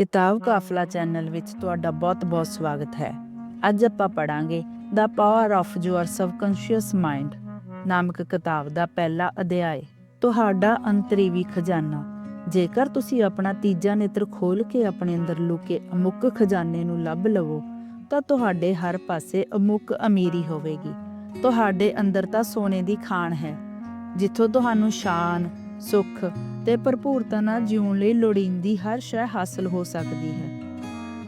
ਕਿਤਾਬ ਕਾਫਲਾ ਚੈਨਲ ਵਿੱਚ ਤੁਹਾਡਾ ਬਹੁਤ-ਬਹੁਤ ਸਵਾਗਤ ਹੈ। ਅੱਜ ਆਪਾਂ ਪੜਾਂਗੇ ਦਾ power of your subconscious mind ਨਾਮਕ ਕਿਤਾਬ ਦਾ ਪਹਿਲਾ ਅਧਿਆਇ। ਤੁਹਾਡਾ ਅੰਤਰੀਵੀ ਖਜ਼ਾਨਾ। ਜੇਕਰ ਤੁਸੀਂ ਆਪਣਾ ਤੀਜਾ ਨੇਤਰ ਖੋਲ ਕੇ ਆਪਣੇ ਅੰਦਰ ਲੁਕੇ ਅਮੁੱਕ ਖਜ਼ਾਨੇ ਨੂੰ ਲੱਭ ਲਵੋ, ਤਾਂ ਤੁਹਾਡੇ ਹਰ ਪਾਸੇ ਅਮੁੱਕ ਅਮੀਰੀ ਹੋਵੇਗੀ। ਤੁਹਾਡੇ ਅੰਦਰ ਤਾਂ ਸੋਨੇ ਦੀ ਖਾਣ ਹੈ, ਜਿੱਥੋਂ ਤੁਹਾਨੂੰ ਸ਼ਾਨ, ਸੁੱਖ ਤੇ ਭਰਪੂਰਤਾ ਨਾਲ ਜਿਉਣ ਲਈ ਲੋੜੀਂਦੀ ਹਰ ਸ਼ੈ ਹਾਸਲ ਹੋ ਸਕਦੀ ਹੈ।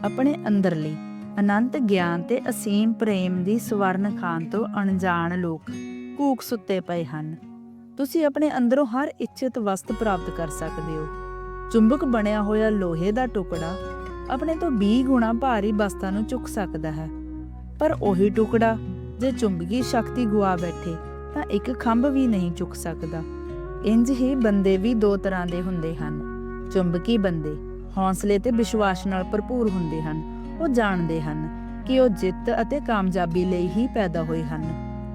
ਆਪਣੇ ਅੰਦਰਲੀ ਅਨੰਤ ਗਿਆਨ ਤੇ ਅਸੀਮ ਪ੍ਰੇਮ ਦੀ ਸਵਰਨ ਖਾਨ ਤੋਂ ਅਣਜਾਣ ਲੋਕ ਕੂਕ ਸੁੱਤੇ ਪਏ ਹਨ। ਤੁਸੀਂ ਆਪਣੇ ਅੰਦਰੋਂ ਹਰ ਇੱਛਿਤ ਵਸਤ ਪ੍ਰਾਪਤ ਕਰ ਸਕਦੇ ਹੋ। ਚੁੰਬਕ ਬਣਿਆ ਹੋਇਆ ਲੋਹੇ ਦਾ ਟੁਕੜਾ ਆਪਣੇ ਤੋਂ 20 ਗੁਣਾ ਭਾਰੀ ਵਸਤਾਂ ਨੂੰ ਚੁੱਕ ਸਕਦਾ ਹੈ। ਪਰ ਉਹੀ ਟੁਕੜਾ ਜੇ ਚੁੰਬਕੀ ਸ਼ਕਤੀ ਗੁਆ ਬੈਠੇ ਤਾਂ ਇੱਕ ਖੰਭ ਵੀ ਨਹੀਂ ਚੁੱਕ ਸਕਦਾ। ਇੰਜ ਹੀ ਬੰਦੇ ਵੀ ਦੋ ਤਰ੍ਹਾਂ ਦੇ ਹੁੰਦੇ ਹਨ। ਚੁੰਬਕੀ ਬੰਦੇ ਹੌਸਲੇ ਤੇ ਵਿਸ਼ਵਾਸ ਨਾਲ ਭਰਪੂਰ ਹੁੰਦੇ ਹਨ। ਉਹ ਜਾਣਦੇ ਹਨ ਕਿ ਉਹ ਜਿੱਤ ਅਤੇ ਕਾਮਯਾਬੀ ਲਈ ਹੀ ਪੈਦਾ ਹੋਏ ਹਨ।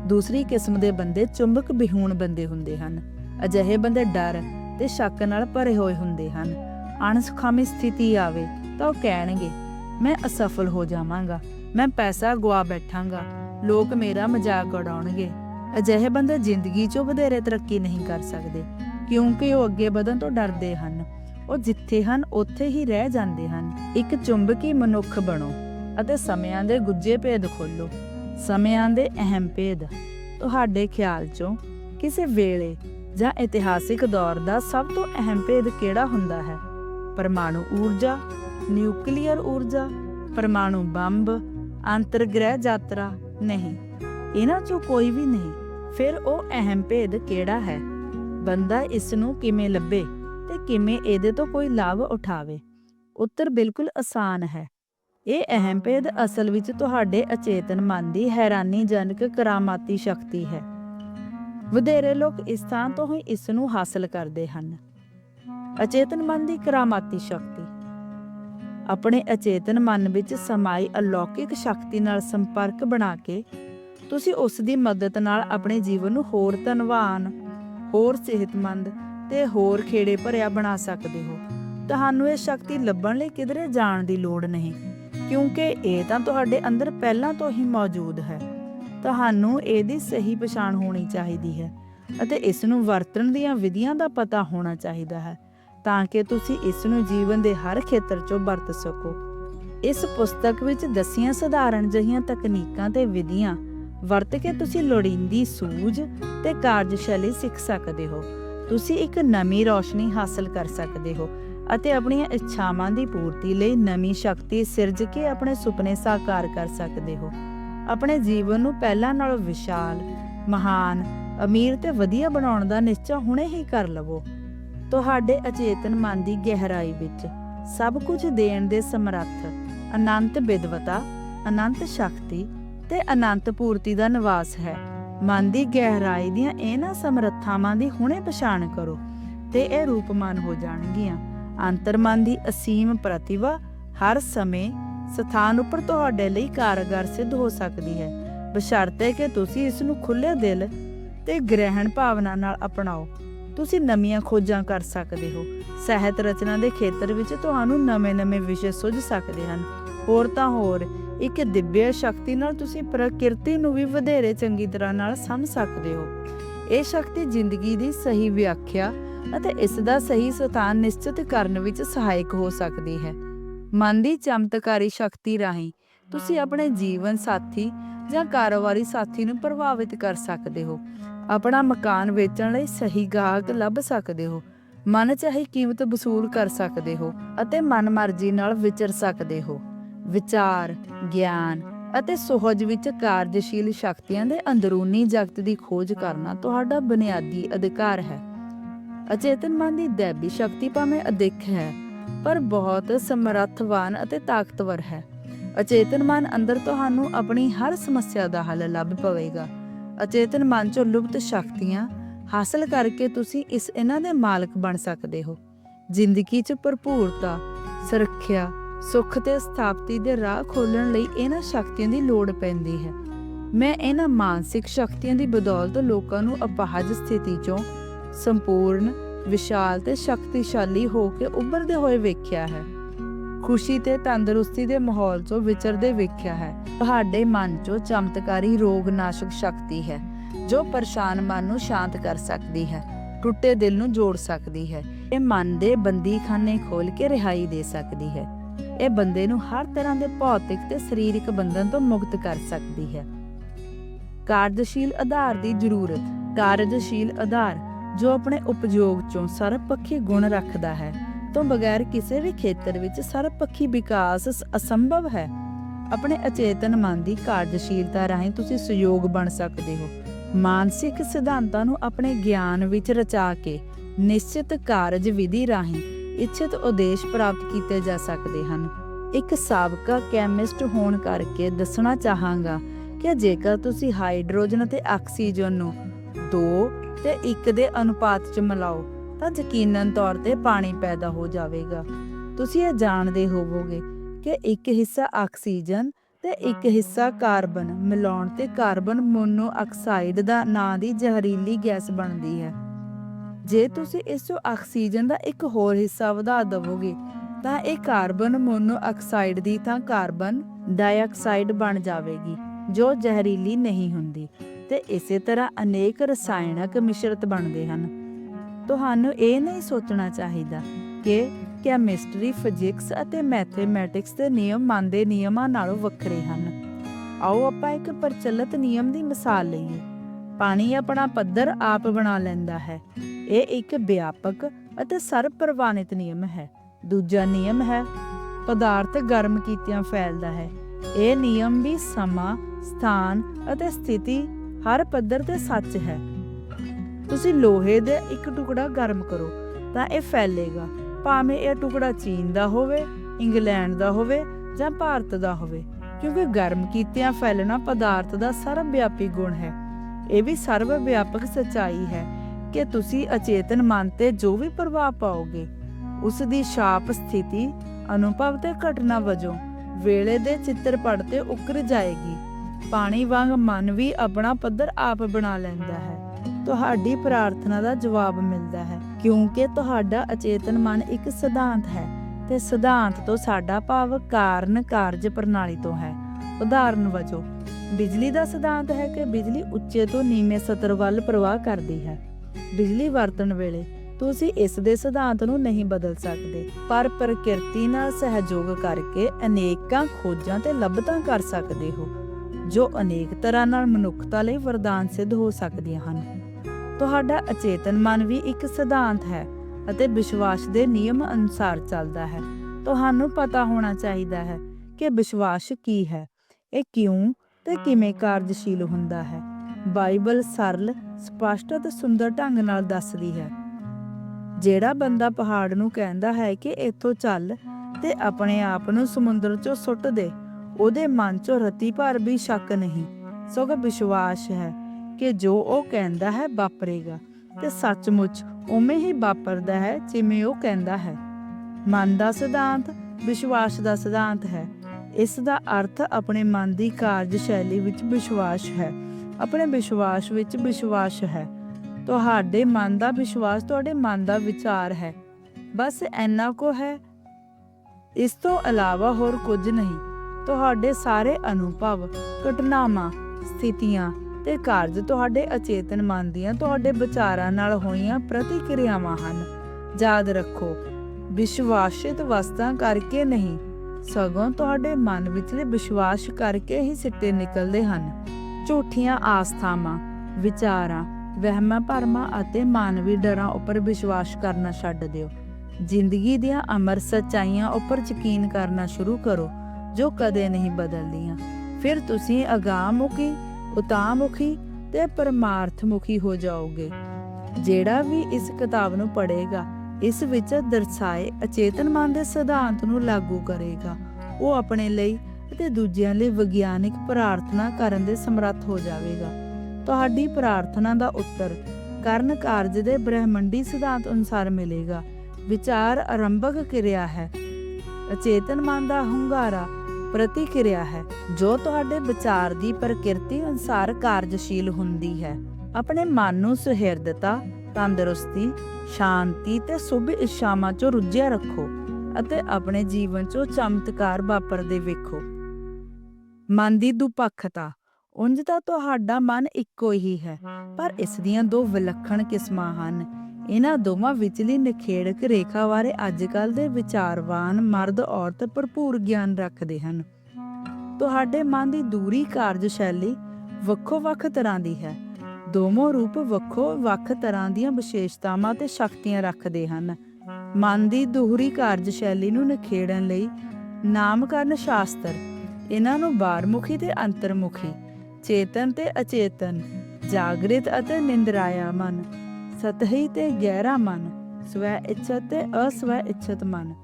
ਦੂਸਰੀ ਕਿਸਮ ਦੇ ਬੰਦੇ ਚੁੰਬਕ ਵਿਹੂਣ ਬੰਦੇ ਹੁੰਦੇ ਹਨ। ਅਜਿਹੇ ਬੰਦੇ ਡਰ ਤੇ ਸ਼ੱਕ ਨਾਲ ਭਰੇ ਹੋਏ ਹੁੰਦੇ ਹਨ। ਅਣਸੁਖਾਮੀ ਸਥਿਤੀ ਆਵੇ ਤਾਂ ਉਹ ਕਹਿਣਗੇ, ਮੈਂ ਅਸਫਲ ਹੋ ਜਾਵਾਂਗਾ। ਮੈਂ ਪੈਸਾ ਗਵਾ ਬੈਠਾਂਗਾ। ਲੋਕ ਮੇਰਾ ਮਜ਼ਾਕ ਉਡਾਉਣਗੇ। ਅਜਿਹੇ ਬੰਦੇ ਜ਼ਿੰਦਗੀ 'ਚੋਂ ਵਧੇਰੇ ਤਰੱਕੀ ਨਹੀਂ ਕਰ ਸਕਦੇ, ਕਿਉਂਕਿ ਉਹ ਅੱਗੇ ਵਧਣ ਤੋਂ ਡਰਦੇ ਹਨ। ਉਹ ਜਿੱਥੇ ਹਨ, ਉੱਥੇ ਹੀ ਰਹਿ ਜਾਂਦੇ ਹਨ। ਇੱਕ ਚੁੰਬਕੀ ਮਨੁੱਖ ਬਣੋ ਅਤੇ ਸਮਿਆਂ ਦੇ ਗੁੱਜੇ ਭੇਦ ਖੋਲੋ ਸਮਿਆਂ ਦੇ ਅਹਿਮ ਭੇਦ। ਤੁਹਾਡੇ ਖਿਆਲ 'ਚੋਂ ਕਿਸੇ ਵੇਲੇ ਜਾਂ ਇਤਿਹਾਸਿਕ ਦੌਰ ਦਾ ਸਭ ਤੋਂ ਅਹਿਮ ਭੇਦ ਕਿਹੜਾ ਹੁੰਦਾ ਹੈ? ਪਰਮਾਣੂ ਊਰਜਾ, ਨਿਊਕਲੀਅਰ ਊਰਜਾ, ਪਰਮਾਣੂ ਬੰਬ, ਅੰਤਰਗ੍ਰਹਿ ਯਾਤਰਾ? ਨਹੀਂ। ਇਹਨਾਂ 'ਚੋਂ ਕੋਈ ਵੀ ਨਹੀਂ। ਫਿਰ ਉਹ ਅਹਿਮ ਭੇਦ ਕਿਹੜਾ ਹੈ? ਬੰਦਾ ਇਸ ਨੂੰ ਕਿਵੇਂ ਲੱਭੇ ਤੇ ਕਿਵੇਂ ਇਹਦੇ ਤੋਂ ਕੋਈ ਲਾਭ ਉਠਾਵੇ? ਉੱਤਰ ਬਿਲਕੁਲ ਆਸਾਨ ਹੈ। ਇਹ ਅਹਿਮ ਭੇਦ ਅਸਲ ਵਿੱਚ ਤੁਹਾਡੇ ਅਚੇਤਨ ਮਨ ਦੀ ਹੈਰਾਨੀਜਨਕ ਕਰਾਮਾਤੀ ਸ਼ਕਤੀ ਹੈ। ਵਧੇਰੇ ਲੋਕ ਇਸ ਥਾਂ ਤੋਂ ਹੀ ਇਸ ਨੂੰ ਹਾਸਲ ਕਰਦੇ ਹਨ। ਅਚੇਤਨ ਮਨ ਦੀ ਕਰਾਮਾਤੀ ਸ਼ਕਤੀ। ਆਪਣੇ ਅਚੇਤਨ ਮਨ ਵਿੱਚ ਸਮਾਈ ਅਲੌਕਿਕ ਸ਼ਕਤੀ ਨਾਲ ਸੰਪਰਕ ਬਣਾ ਕੇ ਤੁਸੀਂ ਉਸ ਦੀ ਮਦਦ ਨਾਲ ਆਪਣੇ ਜੀਵਨ ਨੂੰ ਹੋਰ ਧਨਵਾਨ, ਹੋਰ ਸਿਹਤਮੰਦ ਤੇ ਹੋਰ ਖੇੜੇ ਭਰਿਆ ਬਣਾ ਸਕਦੇ ਹੋ। ਤੁਹਾਨੂੰ ਇਹ ਸ਼ਕਤੀ ਲੱਭਣ ਲਈ ਕਿਧਰੇ ਜਾਣ ਦੀ ਲੋੜ ਨਹੀਂ, ਕਿਉਂਕਿ ਇਹ ਤਾਂ ਤੁਹਾਡੇ ਅੰਦਰ ਪਹਿਲਾਂ ਤੋਂ ਹੀ ਮੌਜੂਦ ਹੈ। ਤੁਹਾਨੂੰ ਇਹਦੀ ਸਹੀ ਪਛਾਣ ਹੋਣੀ ਚਾਹੀਦੀ ਹੈ ਅਤੇ ਇਸ ਨੂੰ ਵਰਤਣ ਦੀਆਂ ਵਿਧੀਆਂ ਦਾ ਪਤਾ ਹੋਣਾ ਚਾਹੀਦਾ ਹੈ, ਤਾਂ ਕਿ ਤੁਸੀਂ ਇਸ ਨੂੰ ਜੀਵਨ ਦੇ ਹਰ ਖੇਤਰ 'ਚੋਂ ਵਰਤ ਸਕੋ। ਇਸ ਪੁਸਤਕ ਵਿੱਚ ਦੱਸੀਆਂ ਸਧਾਰਨ ਜਹੀਆਂ ਤਕਨੀਕਾਂ ਤੇ ਵਿਧੀਆਂ ਵਰਤ ਕੇ ਤੁਸੀਂ ਲੋੜੀਂਦੀ ਸੂਝ ਤੇ ਕਾਰਜਸ਼ੈਲੀ ਸਿੱਖ ਸਕਦੇ ਹੋ। ਤੁਸੀਂ ਇੱਕ ਨਵੀਂ ਰੌਸ਼ਨੀ ਹਾਸਲ ਕਰ ਸਕਦੇ ਹੋ ਅਤੇ ਆਪਣੀਆਂ ਇੱਛਾਵਾਂ ਦੀ ਪੂਰਤੀ ਲਈ ਨਵੀਂ ਸ਼ਕਤੀ ਸਿਰਜ ਕੇ ਆਪਣੇ ਸੁਪਨੇ ਸਾਕਾਰ ਕਰ ਸਕਦੇ ਹੋ। ਆਪਣੇ ਜੀਵਨ ਨੂੰ ਪਹਿਲਾਂ ਨਾਲੋਂ ਵਿਸ਼ਾਲ, ਮਹਾਨ, ਅਮੀਰ ਤੇ ਵਧੀਆ ਬਣਾਉਣ ਦਾ ਨਿਸ਼ਚਾ ਹੁਣੇ ਹੀ ਕਰ ਲਵੋ। ਤੁਹਾਡੇ ਅਚੇਤਨ ਮਨ ਦੀ ਗਹਿਰਾਈ ਵਿੱਚ ਸਭ ਕੁਝ ਦੇਣ ਦੇ ਸਮਰੱਥ, ਅਨੰਤ ਵਿਦਵਤਾ ਅਨੰਤ ਸ਼ਕਤੀ ਤੇ ਅਨੰਤ ਪੂਰਤੀ ਦਾ ਨਿਵਾਸ ਹੈ। ਮਨ ਦੀ ਗਹਿਰਾਈ ਦੀਆਂ ਇਹਨਾਂ ਸਮਰੱਥਾਵਾਂ ਦੀ ਹੁਣੇ ਪਛਾਣ ਕਰੋ ਤੇ ਇਹ ਰੂਪਮਾਨ ਹੋ ਜਾਣਗੀਆਂ। ਅੰਤਰਮਨ ਦੀ ਅਸੀਮ ਪ੍ਰਤਿਭਾ ਹਰ ਸਮੇਂ ਸਥਾਨ ਉੱਪਰ ਤੁਹਾਡੇ ਲਈ ਕਾਰਗਰ ਸਿੱਧ ਹੋ ਸਕਦੀ ਹੈ। ਬਸ਼ਰਤੇ ਕਿ ਤੁਸੀਂ ਇਸ ਨੂੰ ਖੁੱਲੇ ਦਿਲ ਤੇ ਗ੍ਰਹਿਣ ਭਾਵਨਾ ਨਾਲ ਅਪਣਾਓ। ਤੁਸੀਂ ਨਵੀਆਂ ਖੋਜਾਂ ਕਰ ਸਕਦੇ ਹੋ। ਸਾਹਿਤ ਰਚਨਾ ਦੇ ਖੇਤਰ ਵਿੱਚ ਤੁਹਾਨੂੰ ਨਵੇਂ-ਨਵੇਂ ਵਿਸ਼ੇ ਸੁੱਝ ਸਕਦੇ ਹਨ। ਹੋਰ ਤਾਂ ਹੋਰ ਇੱਕ ਦਿਵਯ ਸ਼ਕਤੀ ਨਾਲ ਤੁਸੀਂ ਪ੍ਰਕਿਰਤੀ ਨੂੰ ਵੀ ਵਧੇਰੇ ਚੰਗੀ ਤਰ੍ਹਾਂ ਨਾਲ ਸਮਝ ਸਕਦੇ ਹੋ। ਇਹ ਸ਼ਕਤੀ ਜ਼ਿੰਦਗੀ ਦੀ ਸਹੀ ਵਿਆਖਿਆ ਅਤੇ ਇਸ ਦਾ ਸਹੀ ਸਥਾਨ ਨਿਸ਼ਚਿਤ ਕਰਨ ਵਿੱਚ ਸਹਾਇਕ ਹੋ ਸਕਦੀ ਹੈ। ਮਨ ਦੀ ਚਮਤਕਾਰੀ ਸ਼ਕਤੀ ਰਾਹੀਂ ਤੁਸੀਂ ਆਪਣੇ ਜੀਵਨ ਸਾਥੀ ਜਾਂ ਕਾਰੋਬਾਰੀ ਸਾਥੀ ਨੂੰ ਪ੍ਰਭਾਵਿਤ ਕਰ ਸਕਦੇ ਹੋ। ਆਪਣਾ ਮਕਾਨ ਵੇਚਣ ਲਈ ਸਹੀ ਗਾਹਕ ਲੱਭ ਸਕਦੇ ਹੋ। ਮਨ ਚਾਹੀ ਕੀਮਤ ਵਸੂਲ ਕਰ ਸਕਦੇ ਹੋ ਅਤੇ ਮਨਮਰਜ਼ੀ ਨਾਲ ਵਿਚਰ ਸਕਦੇ ਹੋ। ਵਿਚਾਰ, ਗਿਆਨ ਅਤੇ ਸੋਹਜ ਵਿੱਚ ਕਾਰਜਸ਼ੀਲ ਸ਼ਕਤੀਆਂ ਦੇ ਅੰਦਰੂਨੀ ਜਗਤ ਦੀ ਖੋਜ ਕਰਨਾ ਤੁਹਾਡਾ ਬੁਨਿਆਦੀ ਅਧਿਕਾਰ ਹੈ। ਅਚੇਤਨ ਮਨ ਦੀ ਦੈਬੀ ਸ਼ਕਤੀ ਭਾਵੇਂ ਅਦਿੱਖ ਹੈ, ਪਰ ਬਹੁਤ ਸਮਰੱਥਵਾਨ ਅਤੇ ਤਾਕਤਵਰ ਹੈ। ਅਚੇਤਨ ਮਨ ਅੰਦਰ ਤੁਹਾਨੂੰ ਆਪਣੀ ਹਰ ਸਮੱਸਿਆ ਦਾ ਹੱਲ ਲੱਭ ਪਵੇਗਾ। ਅਚੇਤਨ ਮਨ ਚੋਂ ਲੁਪਤ ਸ਼ਕਤੀਆਂ ਹਾਸਲ ਕਰਕੇ ਤੁਸੀਂ ਇਸ ਇਹਨਾਂ ਦੇ ਮਾਲਕ ਬਣ ਸਕਦੇ ਹੋ। ਜ਼ਿੰਦਗੀ 'ਚ ਭਰਪੂਰਤਾ, ਸੁਰੱਖਿਆ ਸੁੱਖ ਤੇ ਸਥਾਪਤੀ ਦੇ ਰਾਹ ਖੋਲਣ ਲਈ ਇਹਨਾਂ ਸ਼ਕਤੀਆਂ ਦੀ ਲੋੜ ਪੈਂਦੀ ਹੈ। ਮੈਂ ਇਹਨਾਂ ਮਾਨਸਿਕ ਸ਼ਕਤੀਆਂ ਦੀ ਬਦੌਲਤ ਲੋਕਾਂ ਨੂੰ ਅਪਾਹਜ ਸਥਿਤੀ 'ਚੋਂ ਸੰਪੂਰਨ, ਵਿਸ਼ਾਲ ਤੇ ਸ਼ਕਤੀਸ਼ਾਲੀ ਹੋ ਕੇ ਉੱਭਰਦੇ ਹੋਏ ਵੇਖਿਆ ਹੈ। ਖੁਸ਼ੀ ਤੇ ਤੰਦਰੁਸਤੀ ਦੇ ਮਾਹੌਲ 'ਚੋਂ ਵਿਚਰਦੇ ਵੇਖਿਆ ਹੈ। ਤੁਹਾਡੇ ਮਨ 'ਚੋਂ ਚਮਤਕਾਰੀ ਰੋਗ ਨਾਸ਼ਕ ਸ਼ਕਤੀ ਹੈ, ਜੋ ਪਰੇਸ਼ਾਨ ਮਨ ਨੂੰ ਸ਼ਾਂਤ ਕਰ ਸਕਦੀ ਹੈ, ਟੁੱਟੇ ਦਿਲ ਨੂੰ ਜੋੜ ਸਕਦੀ ਹੈ। ਇਹ ਮਨ ਦੇ ਬੰਦੀਖਾਨੇ ਖੋਲ ਕੇ ਰਿਹਾਈ ਦੇ ਸਕਦੀ ਹੈ। ਇਹ ਬੰਦੇ ਨੂੰ ਹਰ ਤਰ੍ਹਾਂ ਦੇ ਭੌਤਿਕ ਤੇ ਸਰੀਰਕ ਬੰਧਨ ਤੋਂ ਮੁਕਤ ਕਰ ਸਕਦੀ ਹੈ। ਕਾਰਜਸ਼ੀਲ ਆਧਾਰ ਦੀ ਜ਼ਰੂਰਤ, ਕਾਰਜਸ਼ੀਲ ਆਧਾਰ, ਜੋ ਆਪਣੇ ਉਪਯੋਗ ਚੋਂ ਸਰਬਪੱਖੀ ਗੁਣ ਰੱਖਦਾ ਹੈ, ਤੋਂ ਬਗੈਰ ਕਿਸੇ ਵੀ ਖੇਤਰ ਵਿੱਚ ਸਰਬਪੱਖੀ ਵਿਕਾਸ ਅਸੰਭਵ ਹੈ। ਆਪਣੇ ਅਚੇਤਨ ਮਨ ਦੀ ਕਾਰਜਸ਼ੀਲਤਾ ਰਾਹੀਂ ਤੁਸੀਂ ਸਹਿਯੋਗ ਬਣ ਸਕਦੇ ਹੋ। ਮਾਨਸਿਕ ਸਿਧਾਂਤਾਂ ਨੂੰ ਆਪਣੇ ਗਿਆਨ ਵਿੱਚ ਰਚਾ ਕੇ ਨਿਸ਼ਚਿਤ ਕਾਰਜ ਵਿਧੀ ਰਾਹੀਂ ਇੱਛਿਤ ਉਦੇਸ਼ ਪ੍ਰਾਪਤ ਕੀਤੇ ਜਾ ਸਕਦੇ ਹਨ। ਇੱਕ ਸਾਬਕਾ ਕੈਮਿਸਟ ਹੋਣ ਕਰਕੇ ਦੱਸਣਾ ਚਾਹਾਂਗਾ ਕਿ ਜੇਕਰ ਤੁਸੀਂ ਹਾਈਡਰੋਜਨ ਅਤੇ ਆਕਸੀਜਨ ਨੂੰ 2 ਤੇ 1 ਦੇ ਅਨੁਪਾਤ 'ਚ ਮਿਲਾਓ, ਤਾਂ ਯਕੀਨਨ ਤੌਰ ਤੇ ਪਾਣੀ ਪੈਦਾ ਹੋ ਜਾਵੇਗਾ। ਤੁਸੀਂ ਇਹ ਜਾਣਦੇ ਹੋਵੋਗੇ ਕਿ ਇੱਕ ਹਿੱਸਾ ਆਕਸੀਜਨ ਤੇ ਇੱਕ ਹਿੱਸਾ ਕਾਰਬਨ ਮਿਲਾਉਣ ਤੇ ਕਾਰਬਨ ਮੋਨੋਆਕਸਾਈਡ ਦਾ ਨਾਂ ਦੀ ਜ਼ਹਿਰੀਲੀ ਗੈਸ ਬਣਦੀ ਹੈ। ਜੇ ਤੁਸੀਂ ਇਸ ਤੋਂ ਆਕਸੀਜਨ ਦਾ ਇੱਕ ਹੋਰ ਹਿੱਸਾ ਵਧਾ ਦਵੋਗੇ, ਤਾਂ ਇਹ ਕਾਰਬਨ ਮੋਨੋਆਕਸਾਈਡ ਦੀ ਥਾਂ ਕਾਰਬਨ ਡਾਈਆਕਸਾਈਡ ਬਣ ਜਾਵੇਗੀ, ਜੋ ਜ਼ਹਿਰੀਲੀ ਨਹੀਂ ਹੁੰਦੀ, ਤੇ ਇਸੇ ਤਰ੍ਹਾਂ ਅਨੇਕ ਰਸਾਇਣਕ ਮਿਸ਼ਰਤ ਬਣਦੇ ਹਨ। ਤੁਹਾਨੂੰ ਇਹ ਨਹੀਂ ਸੋਚਣਾ ਚਾਹੀਦਾ ਕਿ ਕੈਮਿਸਟਰੀ, ਫਿਜ਼ਿਕਸ ਅਤੇ ਮੈਥਮੈਟਿਕਸ ਦੇ ਨਿਯਮ ਮਨ ਦੇ ਨਿਯਮਾਂ ਨਾਲੋਂ ਵੱਖਰੇ ਹਨ। ਆਓ ਆਪਾਂ ਇੱਕ ਪ੍ਰਚਲਿਤ ਨਿਯਮ ਦੀ ਮਿਸਾਲ ਲਈਏ। ਪਾਣੀ ਆਪਣਾ ਪੱਧਰ ਆਪ ਬਣਾ ਲੈਂਦਾ ਹੈ। ਇਹ ਇੱਕ ਵਿਆਪਕ ਅਤੇ ਸਰਵਪ੍ਰਵਾਨਿਤ ਨਿਯਮ ਹੈ। ਦੂਜਾ ਨਿਯਮ ਹੈ, ਪਦਾਰਥ ਗਰਮ ਕੀਤਿਆਂ ਫੈਲਦਾ ਹੈ। ਇਹ ਨਿਯਮ ਵੀ ਸਮਾਂ, ਸਥਾਨ ਅਤੇ ਸਥਿਤੀ ਹਰ ਪੱਧਰ ਤੇ ਸੱਚ ਹੈ। ਤੁਸੀਂ ਲੋਹੇ ਦੇ ਇੱਕ ਟੁਕੜਾ ਗਰਮ ਕਰੋ ਤਾਂ ਇਹ ਫੈਲੇਗਾ। ਭਾਵੇਂ ਇਹ ਟੁਕੜਾ ਚੀਨ ਦਾ ਹੋਵੇ, ਇੰਗਲੈਂਡ ਦਾ ਹੋਵੇ ਜਾਂ ਭਾਰਤ ਦਾ ਹੋਵੇ, ਕਿਉਂਕਿ ਗਰਮ ਕੀਤਿਆਂ ਫੈਲਣਾ ਪਦਾਰਥ ਦਾ ਸਰਵਵਿਆਪੀ ਗੁਣ ਹੈ। ਇਹ ਵੀ ਸਰਵ ਵਿਆਪਕ ਸਚਾਈ ਹੈ। ਕਿ ਤੁਸੀਂ ਅਚੇਤਨ ਮਨ ਤੇ ਜੋ ਵੀ ਪ੍ਰਭਾਵ ਪਾਓਗੇ, ਉਸ ਦੀ ਛਾਪ ਸਥਿਤੀ, ਅਨੁਭਵ ਤੇ ਘਟਨਾ ਵਜੋਂ ਵੇਲੇ ਦੇ ਚਿੱਤਰ ਤੇ ਉਕਰ ਜਾਏਗੀ। ਪਾਣੀ ਵਾਂਗ ਮਨ ਵੀ ਆਪਣਾ ਪੱਧਰ ਆਪ ਬਣਾ ਲੈਂਦਾ ਹੈ। ਤੁਹਾਡੀ ਪ੍ਰਾਰਥਨਾ ਦਾ ਜਵਾਬ ਮਿਲਦਾ ਹੈ, ਕਿਉਂਕਿ ਤੁਹਾਡਾ ਅਚੇਤਨ ਮਨ ਇੱਕ ਸਿਧਾਂਤ ਹੈ ਤੇ ਸਿਧਾਂਤ ਤੋਂ ਸਾਡਾ ਭਾਵ ਕਾਰਨ ਕਾਰਜ ਪ੍ਰਣਾਲੀ ਤੋਂ ਹੈ। ਉਦਾਹਰਨ ਵਜੋਂ, ਬਿਜਲੀ ਦਾ ਸਿਧਾਂਤ ਹੈ ਕਿ ਬਿਜਲੀ ਉੱਚੇ ਤੋਂ ਨੀਵੇਂ ਸਤਰ ਵੱਲ ਪ੍ਰਵਾਹ ਕਰਦੀ ਹੈ। ਬਿਜਲੀ ਵਰਤਣ ਵੇਲੇ ਤੁਸੀਂ ਇਸ ਦੇ ਸਿਧਾਂਤ ਨੂੰ ਨਹੀਂ ਬਦਲ ਸਕਦੇ, ਪਰ ਪ੍ਰਕਿਰਤੀ ਨਾਲ ਸਹਿਯੋਗ ਕਰਕੇ ਅਨੇਕਾਂ ਖੋਜਾਂ ਤੇ ਲੱਭਤਾਂ ਕਰ ਸਕਦੇ ਹੋ, ਜੋ ਅਨੇਕ ਤਰ੍ਹਾਂ ਨਾਲ ਮਨੁੱਖਤਾ ਲਈ ਵਰਦਾਨ ਸਿੱਧ ਹੋ ਸਕਦੀਆਂ ਹਨ। ਤੁਹਾਡਾ ਅਚੇਤਨ ਮਨ ਵੀ ਇੱਕ ਸਿਧਾਂਤ ਹੈ ਅਤੇ ਵਿਸ਼ਵਾਸ ਦੇ ਨਿਯਮ ਅਨੁਸਾਰ ਚੱਲਦਾ ਹੈ। ਤੁਹਾਨੂੰ ਪਤਾ ਹੋਣਾ ਚਾਹੀਦਾ ਹੈ ਕਿ ਵਿਸ਼ਵਾਸ ਕੀ ਹੈ, ਇਹ ਕਿਉਂ ਤੇ ਕਿਵੇਂ ਕਾਰਜਸ਼ੀਲ ਹੁੰਦਾ ਹੈ। ਬਾਈਬਲ ਸਰਲ, ਸਪਸ਼ਟ ਅਤੇ ਸੁੰਦਰ ਢੰਗ ਨਾਲ ਦੱਸਦੀ ਹੈ। ਜਿਹੜਾ ਬੰਦਾ ਪਹਾੜ ਨੂੰ ਕਹਿੰਦਾ ਹੈ ਕਿ ਇੱਥੋਂ ਚੱਲ ਤੇ ਆਪਣੇ ਆਪ ਨੂੰ ਸਮੁੰਦਰ 'ਚੋਂ ਸੁੱਟ ਦੇ, ਉਹਦੇ ਮਨ 'ਚੋਂ ਰਤੀ ਭਰ ਵੀ ਸ਼ੱਕ ਨਹੀਂ। ਸਗੋਂ ਵਿਸ਼ਵਾਸ ਹੈ ਕਿ ਜੋ ਉਹ ਕਹਿੰਦਾ ਹੈ ਵਾਪਰੇਗਾ ਤੇ ਸੱਚਮੁੱਚ ਉਵੇਂ ਹੀ ਵਾਪਰਦਾ ਹੈ ਜਿਵੇਂ ਉਹ ਕਹਿੰਦਾ ਹੈ। ਮਨ ਦਾ ਸਿਧਾਂਤ, ਵਿਸ਼ਵਾਸ ਦਾ ਸਿਧਾਂਤ ਹੈ। ਇਸ ਦਾ ਅਰਥ ਆਪਣੇ ਮਨ ਦੀ ਕਾਰਜ ਸ਼ੈਲੀ ਵਿੱਚ ਵਿਸ਼ਵਾਸ ਹੈ। ਆਪਣੇ ਵਿਸ਼ਵਾਸ ਵਿੱਚ ਵਿਸ਼ਵਾਸ ਹੈ। ਤੁਹਾਡੇ ਮਨ ਦਾ ਵਿਸ਼ਵਾਸ ਤੁਹਾਡੇ ਮਨ ਦਾ ਵਿਚਾਰ ਹੈ। ਬਸ ਇੰਨਾ ਕੋ ਹੈ। ਇਸ ਤੋਂ ਇਲਾਵਾ ਹੋਰ ਕੁਝ ਨਹੀਂ। ਤੁਹਾਡੇ ਸਾਰੇ ਅਨੁਭਵ, ਘਟਨਾਵਾਂ, ਸਥਿਤੀਆਂ ਤੇ ਕਾਰਜ ਤੁਹਾਡੇ ਅਚੇਤਨ ਮਨ ਦੀਆਂ ਤੁਹਾਡੇ ਵਿਚਾਰਾਂ ਨਾਲ ਹੋਈਆਂ ਪ੍ਰਤੀਕਿਰਿਆਵਾਂ ਹਨ। ਯਾਦ ਰੱਖੋ, ਵਿਸ਼ਵਾਸਿਤ ਵਸਤਾਂ ਕਰਕੇ ਨਹੀਂ, ਸਗੋਂ ਤੁਹਾਡੇ ਮਨ ਵਿਚਲੇ ਵਿਸ਼ਵਾਸ ਕਰਕੇ ਹੀ ਸਿੱਟੇ ਨਿਕਲਦੇ ਹਨ। ਝੂਠੀਆਂ ਆਸਥਾਵਾਂ, ਵਿਚਾਰਾਂ, ਵਹਿਮਾਂ, ਭਰਮਾਂ ਅਤੇ ਮਾਨਵੀ ਡਰਾਂ ਉੱਪਰ ਵਿਸ਼ਵਾਸ ਕਰਨਾ ਛੱਡ ਦਿਓ। ਜ਼ਿੰਦਗੀ ਦੀਆਂ ਅਮਰ ਸੱਚਾਈਆਂ ਉੱਪਰ ਯਕੀਨ ਕਰਨਾ ਸ਼ੁਰੂ ਕਰੋ, ਜੋ ਕਦੇ ਨਹੀਂ ਬਦਲਦੀਆਂ। ਫਿਰ ਤੁਸੀਂ ਅਗਾਮੁਖੀ ਉਤਾਮੁਖੀ ਤੇ ਪਰਮਾਰਥਮੁਖੀ ਹੋ ਜਾਓਗੇ। ਜਿਹੜਾ ਵੀ ਇਸ ਕਿਤਾਬ ਨੂੰ ਪੜ੍ਹੇਗਾ, ਇਸ ਵਿੱਚ ਦਰਸਾਏ ਅਚੇਤਨ ਮਨ ਦੇ ਸਿਧਾਂਤ ਨੂੰ ਲਾਗੂ ਕਰੇਗਾ। ਉਹ ਆਪਣੇ ਲਈ ਅਤੇ ਦੂਜਿਆਂ ਲਈ ਵਿਗਿਆਨਿਕ ਪ੍ਰਾਰਥਨਾ ਕਰਨ ਦੇ ਸਮਰੱਥ ਹੋ ਜਾਵੇਗਾ। ਤੁਹਾਡੀ ਪ੍ਰਾਰਥਨਾ ਦਾ ਉੱਤਰ ਕਰਨ ਕਾਰਜ ਦੇ ਬ੍ਰਹਮੰਡੀ ਸਿਧਾਂਤ ਅਨੁਸਾਰ ਮਿਲੇਗਾ। ਵਿਚਾਰ ਆਰੰਭਕ ਕਿਰਿਆ ਹੈ। ਅਚੇਤਨ ਮਨ ਦਾ ਹੁੰਗਾਰਾ ਪ੍ਰਤੀਕਿਰਿਆ ਹੈ, ਜੋ ਤੁਹਾਡੇ ਵਿਚਾਰ ਦੀ ਪ੍ਰਕਿਰਤੀ ਅਨੁਸਾਰ ਕਾਰਜਸ਼ੀਲ ਹੁੰਦੀ ਹੈ। ਆਪਣੇ ਮਨ ਨੂੰ ਸੁਹਿਰਦਤਾ, ਤੰਦਰੁਸਤੀ, ਸ਼ਾਂਤੀ ਤੇ ਸੁਭ ਇੱਛਾਵਾਂ ਚ ਰੁੱਝਿਆ ਰੱਖੋ ਅਤੇ ਆਪਣੇ ਜੀਵਨ 'ਚੋਂ ਚਮਤਕਾਰ ਵਾਪਰਦੇ ਵੇਖੋ। ਮਨ ਦੀ ਦੁਪੱਖਤਾ, ਉਂਝ ਤਾਂ ਤੁਹਾਡਾ ਮਨ ਇੱਕੋ ਹੀ ਹੈ, ਪਰ ਇਸ ਦੀਆਂ ਦੋ ਵਿਲੱਖਣ ਕਿਸਮਾਂ ਹਨ। ਇਹਨਾਂ ਦੋਵਾਂ ਵਿਚਲੀ ਨਿਖੇੜਕ ਰੇਖਾ ਬਾਰੇ ਅੱਜਕੱਲ ਦੇ ਵਿਚਾਰਵਾਨ ਮਰਦ ਔਰਤ ਭਰਪੂਰ ਗਿਆਨ ਰੱਖਦੇ ਹਨ। ਤੁਹਾਡੇ ਮਨ ਦੀ ਦੂਰੀ ਕਾਰਜ ਸ਼ੈਲੀ ਵੱਖੋ ਵੱਖ ਤਰ੍ਹਾਂ ਦੀ ਹੈ। ਦੋਵੇਂ ਰੂਪ ਵੱਖੋ ਵੱਖ ਤਰ੍ਹਾਂ ਦੀਆਂ ਵਿਸ਼ੇਸ਼ਤਾਵਾਂ ਤੇ ਸ਼ਕਤੀਆਂ ਰੱਖਦੇ ਹਨ। ਮਨ ਦੀ ਦੁਹਰੀ ਕਾਰਜ ਸ਼ੈਲੀ ਨੂੰ ਨਿਖੇੜਨ ਲਈ ਨਾਮਕਰਨ ਸ਼ਾਸਤਰ ਇਹਨਾਂ ਨੂੰ ਬਾਹਰਮੁਖੀ ਤੇ ਅੰਤਰਮੁਖੀ, ਚੇਤਨ ਤੇ ਅਚੇਤਨ, ਜਾਗਰਿਤ ਅਤੇ ਨਿੰਦਰਾਇਆ ਮਨ, ਸਤਹੀ ਤੇ ਗਹਿਰਾ ਮਨ, ਸਵੈ ਇੱਛਤ ਤੇ ਅਸਵੈ ਇੱਛਤ ਮਨ,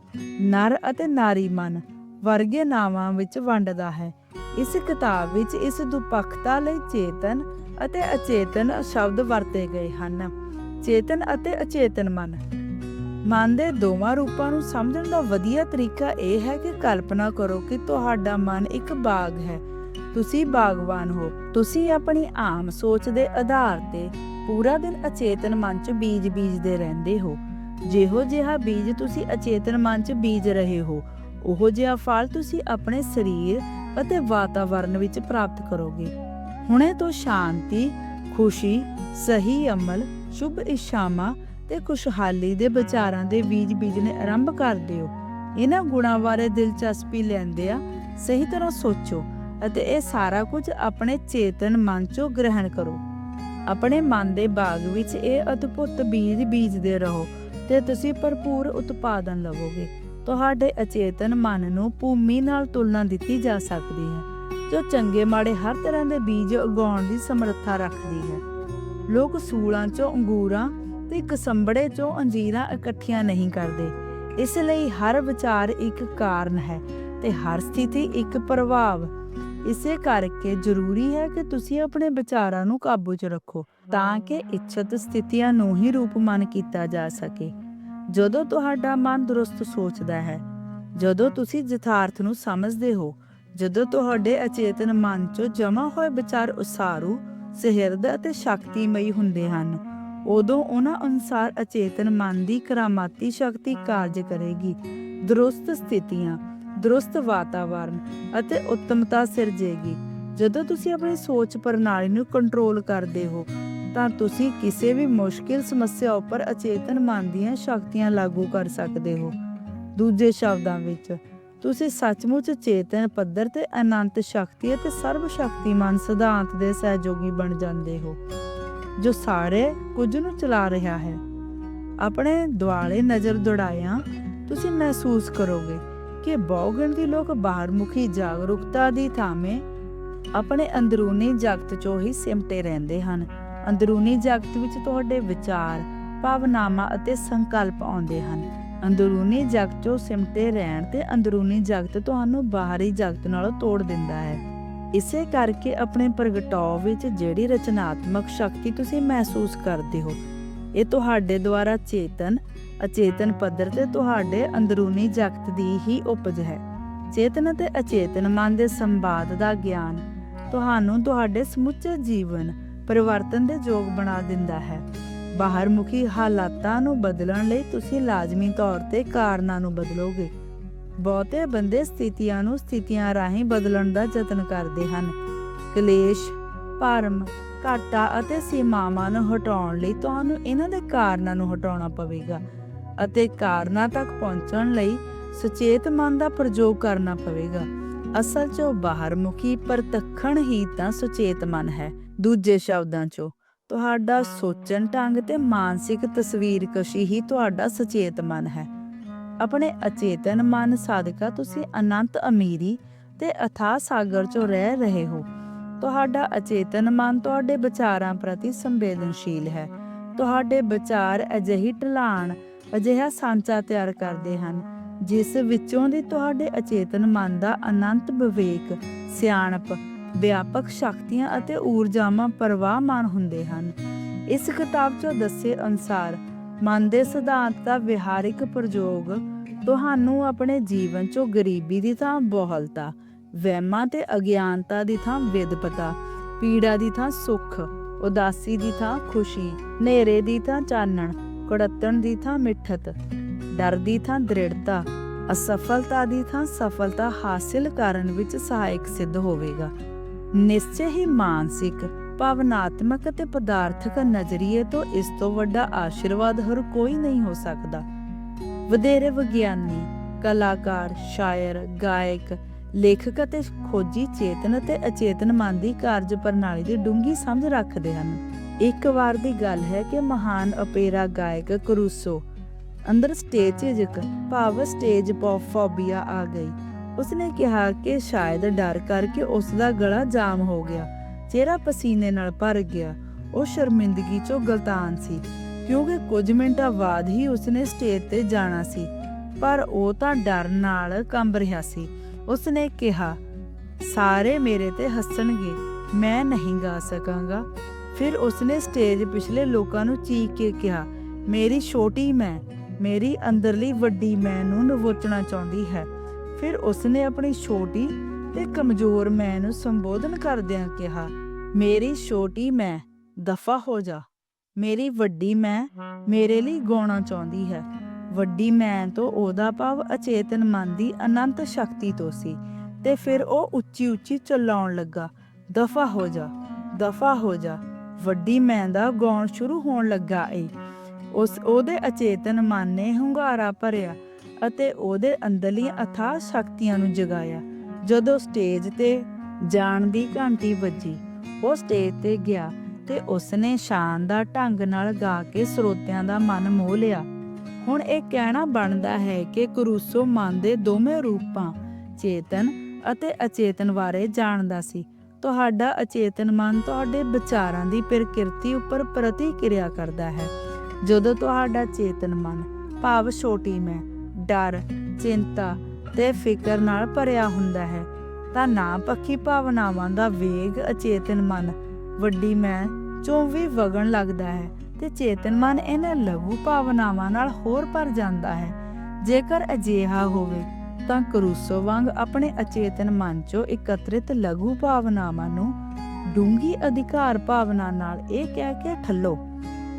ਨਰ ਅਤੇ ਨਾਰੀ ਮਨ, ਵਰਗੇ ਨਾਵਾਂ ਵਿੱਚ ਵੰਡਦਾ ਹੈ। ਇਸ ਕਿਤਾਬ ਵਿੱਚ ਇਸ ਦੁਪੱਖਤਾ ਲਈ ਚੇਤਨ ਅਤੇ ਅਚੇਤਨ ਸ਼ਬਦ ਵਰਤੇ ਗਏ ਹਨ। ਚੇਤਨ ਅਤੇ ਅਚੇਤਨ ਮਨ। ਮਨ ਦੇ ਦੋਵਾਂ ਰੂਪਾਂ ਨੂੰ ਸਮਝਣ ਦਾ ਵਧੀਆ ਤਰੀਕਾ ਇਹ ਹੈ ਕਿ ਕਲਪਨਾ ਕਰੋ ਕਿ ਤੁਹਾਡਾ ਮਨ ਇੱਕ ਬਾਗ ਹੈ। ਤੁਸੀਂ ਬਾਗਬਾਨ ਹੋ। ਤੁਸੀਂ ਆਪਣੀ ਆਮ ਸੋਚ ਦੇ ਆਧਾਰ ਤੇ ਪੂਰਾ ਦਿਨ ਅਚੇਤਨ ਮਨ 'ਚ ਬੀਜ ਬੀਜਦੇ ਰਹਿੰਦੇ ਹੋ। ਜਿਹੋ ਜਿਹਾ ਬੀਜ ਤੁਸੀਂ ਅਚੇਤਨ ਮਨ 'ਚ ਬੀਜ ਰਹੇ ਹੋ, ਉਹੋ ਜਿਹਾ ਫਲ ਤੁਸੀਂ ਆਪਣੇ ਸਰੀਰ ਅਤੇ ਵਾਤਾਵਰਣ ਵਿੱਚ ਪ੍ਰਾਪਤ ਕਰੋਗੇ। ਹੁਣੇ ਤੋਂ ਸ਼ਾਂਤੀ, ਖੁਸ਼ੀ, ਸਹੀ ਅਮਲ, ਸ਼ੁਭ ਇਸ਼ਾਵਾਂ ਤੇ ਖੁਸ਼ਹਾਲੀ ਦੇ ਵਿਚਾਰਾਂ ਦੇ ਬੀਜ ਬੀਜਣੇ ਆਰੰਭ ਕਰ ਦਿਓ। ਇਹਨਾਂ ਗੁਣਾਂ ਬਾਰੇ ਦਿਲਚਸਪੀ ਲੈਂਦੇ ਆ, ਸਹੀ ਤਰ੍ਹਾਂ ਸੋਚੋ ਅਤੇ ਇਹ ਸਾਰਾ ਕੁਝ ਆਪਣੇ ਚੇਤਨ ਮਨ 'ਚੋਂ ਗ੍ਰਹਿਣ ਕਰੋ। ਆਪਣੇ ਮਨ ਦੇ ਬਾਗ ਵਿੱਚ ਇਹ ਅਦਭੁਤ ਬੀਜ ਬੀਜਦੇ ਰਹੋ ਤੇ ਤੁਸੀਂ ਭਰਪੂਰ ਉਤਪਾਦਨ ਲਵੋਗੇ। ਤੁਹਾਡੇ ਅਚੇਤਨ ਮਨ ਨੂੰ ਭੂਮੀ ਨਾਲ ਤੁਲਨਾ ਦਿੱਤੀ ਜਾ ਸਕਦੀ ਹੈ, ਜੋ ਚੰਗੇ ਮਾੜੇ ਹਰ ਤਰ੍ਹਾਂ ਦੇ ਬੀਜ ਉਗਾਉਣ ਦੀ ਸਮਰੱਥਾ ਰੱਖਦੀ ਹੈ। ਲੋਕ ਸੂਲਾਂ 'ਚੋਂ ਅੰਗੂਰਾਂ ਤੇ ਕਸੰਬੜੇ 'ਚੋਂ ਅੰਜੀਰਾਂ ਇਕੱਠੀਆਂ ਨਹੀਂ ਕਰਦੇ। ਇਸ ਲਈ ਹਰ ਵਿਚਾਰ ਇੱਕ ਕਾਰਨ ਹੈ ਤੇ ਹਰ ਸਥਿਤੀ ਇੱਕ ਪ੍ਰਭਾਵ। ਇਸੇ ਕਰਕੇ ਜ਼ਰੂਰੀ ਹੈ ਕਿ ਤੁਸੀਂ ਆਪਣੇ ਵਿਚਾਰਾਂ ਨੂੰ ਕਾਬੂ 'ਚ ਰੱਖੋ ਤਾਂ ਕਿ ਇੱਛਤ ਸਥਿਤੀਆਂ ਨੂੰ ਹੀ ਰੂਪਮਾਨ ਕੀਤਾ ਜਾ ਸਕੇ। ਜਦੋਂ ਤੁਹਾਡਾ ਮਨ ਦਰੁਸਤ ਸੋਚਦਾ ਹੈ, ਜਦੋਂ ਤੁਸੀਂ ਯਥਾਰਥ ਨੂੰ ਸਮਝਦੇ ਹੋ, ਜਦੋਂ ਤੁਹਾਡੇ ਅਚੇਤਨ ਮਨ 'ਚੋਂ ਜਮਾ ਹੋਏ ਵਿਚਾਰ ਉਸਾਰੂ, ਸਹਿਰਦ ਅਤੇ ਸ਼ਕਤੀਮਈ ਹੁੰਦੇ ਹਨ ਉਦੋਂ ਉਹਨਾਂ ਅਨੁਸਾਰ ਅਚੇਤਨ ਮਨ ਦੀ ਕਰਾਮਾਤੀ ਸ਼ਕਤੀ ਕਾਰਜ ਕਰੇਗੀ। ਦਰੁਸਤ ਸਥਿਤੀਆਂ, ਦਰੁਸਤ ਵਾਤਾਵਰਣ ਅਤੇ ਉੱਤਮਤਾ ਸਿਰਜੇਗੀ। ਜਦੋਂ ਤੁਸੀਂ ਆਪਣੀ ਸੋਚ ਪ੍ਰਣਾਲੀ ਨੂੰ ਕੰਟਰੋਲ ਕਰਦੇ ਹੋ, ਤਾਂ ਤੁਸੀਂ ਕਿਸੇ ਵੀ ਮੁਸ਼ਕਿਲ ਸਮੱਸਿਆ ਉੱਪਰ ਅਚੇਤਨ ਮਨ ਦੀਆਂ ਸ਼ਕਤੀਆਂ ਲਾਗੂ ਕਰ ਸਕਦੇ ਹੋ। ਦੂਜੇ ਸ਼ਬਦਾਂ ਵਿੱਚ, ਤੁਸੀਂ ਸੱਚਮੁੱਚ ਚੇਤਨ ਪੱਧਰ ਤੇ ਅਨੰਤ ਸ਼ਕਤੀ ਅਤੇ ਸਰਵ ਸ਼ਕਤੀਮਾਨ ਸਿਧਾਂਤ ਦੇ ਸਹਿਯੋਗੀ ਬਣ ਜਾਂਦੇ ਹੋ। ਜੋ ਸਾਰੇ ਕੁਝ ਨੂੰ ਚਲਾ ਰਿਹਾ ਹੈ। ਆਪਣੇ ਦੁਆਲੇ ਨਜ਼ਰ ਦੌੜਾਇਆ ਤੁਸੀਂ ਮਹਿਸੂਸ ਕਰੋਗੇ ਕਿ ਬਹੁਗਿਣਤੀ ਲੋਕ ਬਾਹਰਮੁਖੀ ਜਾਗਰੂਕਤਾ ਦੀ ਥਾਵੇਂ ਆਪਣੇ ਅੰਦਰੂਨੀ ਜਗਤ 'ਚੋਂ ਹੀ ਸਿਮਟੇ ਰਹਿੰਦੇ ਹਨ। ਅੰਦਰੂਨੀ ਜਗਤ ਵਿੱਚ ਤੁਹਾਡੇ ਵਿਚਾਰ, ਭਾਵਨਾਵਾਂ ਅਤੇ ਸੰਕਲਪ ਆਉਂਦੇ ਹਨ। ਅੰਦਰੂਨੀ ਜਗਤ 'ਚੋਂ ਸਿਮਟੇ ਰਹਿਣ ਤੇ ਅੰਦਰੂਨੀ ਜਗਤ ਤੁਹਾਨੂੰ ਬਾਹਰੀ ਜਗਤ ਨਾਲੋਂ ਤੋੜ ਦਿੰਦਾ ਹੈ। ਇਸੇ ਕਰਕੇ ਆਪਣੇ ਪ੍ਰਗਟਾਓ ਵਿੱਚ ਜਿਹੜੀ ਰਚਨਾਤਮਕ ਸ਼ਕਤੀ ਤੁਸੀਂ ਮਹਿਸੂਸ ਕਰਦੇ ਹੋ, ਇਹ ਤੁਹਾਡੇ ਦੁਆਰਾ ਚੇਤਨ, ਅਚੇਤਨ ਪੱਧਰ ਤੇ ਤੁਹਾਡੇ ਅੰਦਰੂਨੀ ਜਗਤ ਦੀ ਹੀ ਉਪਜ ਹੈ। ਚੇਤਨ ਅਤੇ ਅਚੇਤਨ ਮਨ ਦੇ ਸੰਵਾਦ ਦਾ ਗਿਆਨ ਤੁਹਾਨੂੰ ਤੁਹਾਡੇ ਸਮੁੱਚੇ ਜੀਵਨ ਪਰਿਵਰਤਨ ਦੇ ਯੋਗ ਬਣਾ ਦਿੰਦਾ ਹੈ। ਬਾਹਰਮੁਖੀ ਹਾਲਾਤਾਂ ਨੂੰ ਬਦਲਣ ਲਈ ਤੁਸੀਂ ਲਾਜ਼ਮੀ ਤੌਰ ਤੇ ਕਾਰਨਾਂ ਨੂੰ ਬਦਲੋਗੇ। ਬਹੁਤੇ ਬੰਦੇ ਸਥਿਤੀਆਂ ਨੂੰ ਸਥਿਤੀਆਂ ਰਾਹੀਂ ਬਦਲਣ ਦਾ ਯਤਨ ਕਰਦੇ ਹਨ। ਕਲੇਸ਼, ਭਰਮ, ਘਾਟਾ ਅਤੇ ਸੀਮਾਵਾਂ ਨੂੰ ਹਟਾਉਣ ਲਈ ਤੁਹਾਨੂੰ ਇਹਨਾਂ ਦੇ ਕਾਰਨਾਂ ਨੂੰ ਹਟਾਉਣਾ ਪਵੇਗਾ ਅਤੇ ਕਾਰਨਾਂ ਤੱਕ ਪਹੁੰਚਣ ਲਈ ਸੁਚੇਤ ਮਨ ਦਾ ਪ੍ਰਯੋਗ ਕਰਨਾ ਪਵੇਗਾ। ਅਸਲ 'ਚ ਉਹ ਬਾਹਰਮੁਖੀ ਪ੍ਰਤੱਖਣ ਹੀ ਤਾਂ ਸੁਚੇਤ ਮਨ ਹੈ। ਦੂਜੇ ਸ਼ਬਦਾਂ 'ਚੋਂ, ਤੁਹਾਡਾ ਸੋਚਣ ਢੰਗ ਤੇ ਮਾਨਸਿਕ ਤਸਵੀਰ ਕਸ਼ੀ ਹੀ ਤੁਹਾਡਾ ਸੁਚੇਤ ਮਨ ਹੈ। ਆਪਣੇ ਅਚੇਤਨ ਮਨ ਸਾਧਕਾ ਤੁਸੀਂ ਅਨੰਤ ਅਮੀਰੀ ਤੇ ਅਥਾਹ ਸਾਗਰ 'ਚੋਂ ਰਹਿ ਰਹੇ ਹੋ। ਤੁਹਾਡਾ ਅਚੇਤਨ ਮਨ ਤੁਹਾਡੇ ਵਿਚਾਰਾਂ ਪ੍ਰਤੀ ਸੰਵੇਦਨਸ਼ੀਲ ਹੈ। ਤੁਹਾਡੇ ਵਿਚਾਰ ਅਜਿਹੀ ਢਲਾਣ, ਅਜਿਹਾ ਸਾਂਚਾ ਤਿਆਰ ਕਰਦੇ ਹਨ, ਜਿਸ ਵਿੱਚੋਂ ਦੀ ਤੁਹਾਡੇ ਅਚੇਤਨ ਮਨ ਦਾ ਅਨੰਤ ਵਿਵੇਕ, ਸਿਆਣਪ, ਵਿਆਪਕ ਸ਼ਕਤੀਆਂ ਅਤੇ ਊਰਜਾਵਾਂ ਪ੍ਰਵਾਹਮਾਨ ਹੁੰਦੇ ਹਨ। ਇਸ ਕਿਤਾਬ 'ਚੋਂ ਦੱਸੇ ਅਨੁਸਾਰ ਮਨ ਦੇ ਸਿਧਾਂਤ ਦਾ ਵਿਹਾਰਿਕ ਪ੍ਰਯੋਗ। ਤੁਹਾਨੂੰ ਆਪਣੇ ਜੀਵਨ 'ਚੋਂ ਗਰੀਬੀ ਦੀ ਥਾਂ ਬਹੁਲਤਾ, ਵਹਿਮਾਂ ਤੇ ਅਗਿਆਨਤਾ ਦੀ ਥਾਂ ਵਿਦਪਤਾ, ਪੀੜਾ ਦੀ ਥਾਂ ਸੁੱਖ, ਉਦਾਸੀ ਦੀ ਥਾਂ ਖੁਸ਼ੀ, ਹਨੇਰੇ ਦੀ ਥਾਂ ਚਾਨਣ, ਕੁੜੱਤਣ ਦੀ ਥਾਂ ਮਿੱਠਤ, ਡਰ ਦੀ ਥਾਂ ਦ੍ਰਿੜਤਾ, ਅਸਫਲਤਾ ਦੀ ਥਾਂ ਸਫਲਤਾ ਹਾਸਿਲ ਕਰਨ ਵਿੱਚ ਸਹਾਇਕ ਸਿੱਧ ਹੋਵੇਗਾ। ਨਿਸ਼ਚੈ ਹੀ ਮਾਨਸਿਕ ਭਾਵਨਾਤਮਕ ਅਤੇ ਪਦਾਰਥਕ ਨਜ਼ਰੀਏ ਤੋਂ ਇਸ ਤੋਂ ਵੱਡਾ ਆਸ਼ੀਰਵਾਦ ਹੋਰ ਕੋਈ ਨਹੀਂ ਹੋ ਸਕਦਾ। ਵਧੇਰੇ ਵਿਗਿਆਨੀ, ਕਲਾਕਾਰ, ਸ਼ਾਇਰ, ਗਾਇਕ, ਲੇਖਕ ਅਤੇ ਖੋਜੀ ਚੇਤਨ ਅਤੇ ਅਚੇਤਨ ਮਨ ਦੀ ਕਾਰਜ ਪ੍ਰਣਾਲੀ ਦੀ ਡੂੰਘੀ ਸਮਝ ਰੱਖਦੇ ਹਨ। ਇੱਕ ਵਾਰ ਦੀ ਗੱਲ ਹੈ ਕਿ ਮਹਾਨ ਓਪੇਰਾ ਗਾਇਕ ਕਰੂਸੋ ਅੰਦਰ ਸਟੇਜ ਭਾਵ ਸਟੇਜ ਫੋਬੀਆ ਆ ਗਈ। ਉਸਨੇ ਕਿਹਾ ਕਿ ਸ਼ਾਇਦ ਡਰ ਕਰਕੇ ਉਸ ਦਾ ਗਲਾ ਜਾਮ ਹੋ ਗਿਆ। ਚਿਹਰਾ ਪਸੀਨੇ ਨਾਲ ਭਰ ਗਿਆ। ਉਹ ਸ਼ਰਮਿੰਦਗੀ ਚੋਂ ਗਲਤਾਨ ਸੀ, ਕਿਉਂਕਿ ਕੁਝ ਮਿੰਟਾਂ ਬਾਅਦ ਹੀ ਉਸਨੇ ਸਟੇਜ ਤੇ ਜਾਣਾ ਸੀ, ਪਰ ਉਹ ਤਾਂ ਡਰ ਨਾਲ ਕੰਬ ਰਿਹਾ ਸੀ। ਉਸਨੇ ਕਿਹਾ, ਸਾਰੇ ਮੇਰੇ ਤੇ ਹੱਸਣਗੇ, ਮੈਂ ਨਹੀਂ ਗਾ ਸਕਾਂਗਾ। ਫਿਰ ਉਸਨੇ ਸਟੇਜ ਪਿਛਲੇ ਲੋਕਾਂ ਨੂੰ ਚੀਕ ਕੇ ਕਿਹਾ, ਮੇਰੀ ਛੋਟੀ ਮੈਂ, ਮੇਰੀ ਅੰਦਰਲੀ ਵੱਡੀ ਮੈਂ ਨੂੰ ਨਵੋਚਣਾ ਚਾਹੁੰਦੀ ਹੈ। ਫਿਰ ਉਸਨੇ ਆਪਣੀ ਛੋਟੀ ਤੇ ਕਮਜ਼ੋਰ ਮੈਂ ਨੂੰ ਸੰਬੋਧਨ ਕਰਦਿਆਂ ਕਿਹਾ ਮੇਰੀ ਛੋਟੀ ਮੈਂ, ਦਫਾ ਹੋ ਜਾ। ਮੇਰੀ ਵੱਡੀ ਮੈਂ ਮੇਰੇ ਲਈ ਗਾਉਣਾ ਚਾਹੁੰਦੀ ਹੈ। ਵੱਡੀ ਮੈਂ ਤੋਂ ਉਹਦਾ ਭਾਵ ਅਚੇਤਨ ਮਨ ਦੀ ਅਨੰਤ ਸ਼ਕਤੀ ਤੋਂ ਸੀ ਤੇ ਫਿਰ ਉਹ ਉੱਚੀ ਉੱਚੀ ਚਲਾਉਣ ਲੱਗਾ। ਦਫਾ ਹੋ ਜਾ, ਦਫਾ ਹੋ ਜਾ, ਵੱਡੀ ਮੈਂ ਦਾ ਗਾਉਣ ਸ਼ੁਰੂ ਹੋਣ ਲੱਗਾ ਏ। ਉਸ, ਉਹਦੇ ਅਚੇਤਨ ਮਨ ਨੇ ਹੁੰਗਾਰਾ ਭਰਿਆ ਅਤੇ ਉਹਦੇ ਅੰਦਰਲੀਆਂ ਅਥਾਹ ਸ਼ਕਤੀਆਂ ਨੂੰ ਜਗਾਇਆ। ਜਦੋਂ ਸਟੇਜ ਤੇ ਜਾਣ ਦੀ ਘੰਟੀ ਵੱਜੀ ਉਹ ਸਟੇਜ ਤੇ ਗਿਆ ਤੇ ਉਸਨੇ ਸ਼ਾਨਦਾਰ ਢੰਗ ਨਾਲ ਗਾ ਕੇ ਸਰੋਤਿਆਂ ਦਾ ਮਨ ਮੋਹ ਲਿਆ। ਹੁਣ ਇਹ ਕਹਿਣਾ ਬਣਦਾ ਹੈ ਕਿ ਕਰੂਸੋ ਮਨ ਦੇ ਦੋਵੇਂ ਰੂਪਾਂ, ਚੇਤਨ ਅਤੇ ਅਚੇਤਨ ਬਾਰੇ ਜਾਣਦਾ ਸੀ। ਤੁਹਾਡਾ ਅਚੇਤਨ ਮਨ ਤੁਹਾਡੇ ਵਿਚਾਰਾਂ ਦੀ ਪ੍ਰਕਿਰਤੀ ਉੱਪਰ ਪ੍ਰਤੀਕਿਰਿਆ ਕਰਦਾ ਹੈ। ਜਦੋਂ ਤੁਹਾਡਾ ਚੇਤਨ ਮਨ, ਭਾਵ ਛੋਟੀ ਮੈਂ, ਡਰ, ਚਿੰਤਾ ਤੇ ਫਿਕਰ ਨਾਲ ਭਰਿਆ ਹੁੰਦਾ ਹੈ ਤਾਂ ਨਾ ਪੱਖੀ ਭਾਵਨਾਵਾਂ ਦਾ ਵੇਗ, ਅਚੇਤਨ ਮਨ। ਵੱਡੀ ਮੈਂ ਚੋਂ ਵੀ ਵਗਣ ਲੱਗਦਾ ਹੈ ਤੇ ਚੇਤਨ ਮਨ ਇਹਨਾਂ ਲਘੂ ਭਾਵਨਾਵਾਂ ਨਾਲ ਹੋਰ ਭਰ ਜਾਂਦਾ ਹੈ। ਜੇਕਰ ਅਜਿਹਾ ਹੋਵੇ, ਤਾਂ ਕਰੂਸੋ ਵਾਂਗ ਆਪਣੇ ਅਚੇਤਨ ਮਨ ਚੋਂ ਇਕੱਤਰਿਤ ਲਘੂ ਭਾਵਨਾਵਾਂ ਨੂੰ ਡੂੰਗੀ ਅਧਿਕਾਰ ਭਾਵਨਾ ਨਾਲ ਇਹ ਕਹਿ ਕੇ ਠੱਲੋ।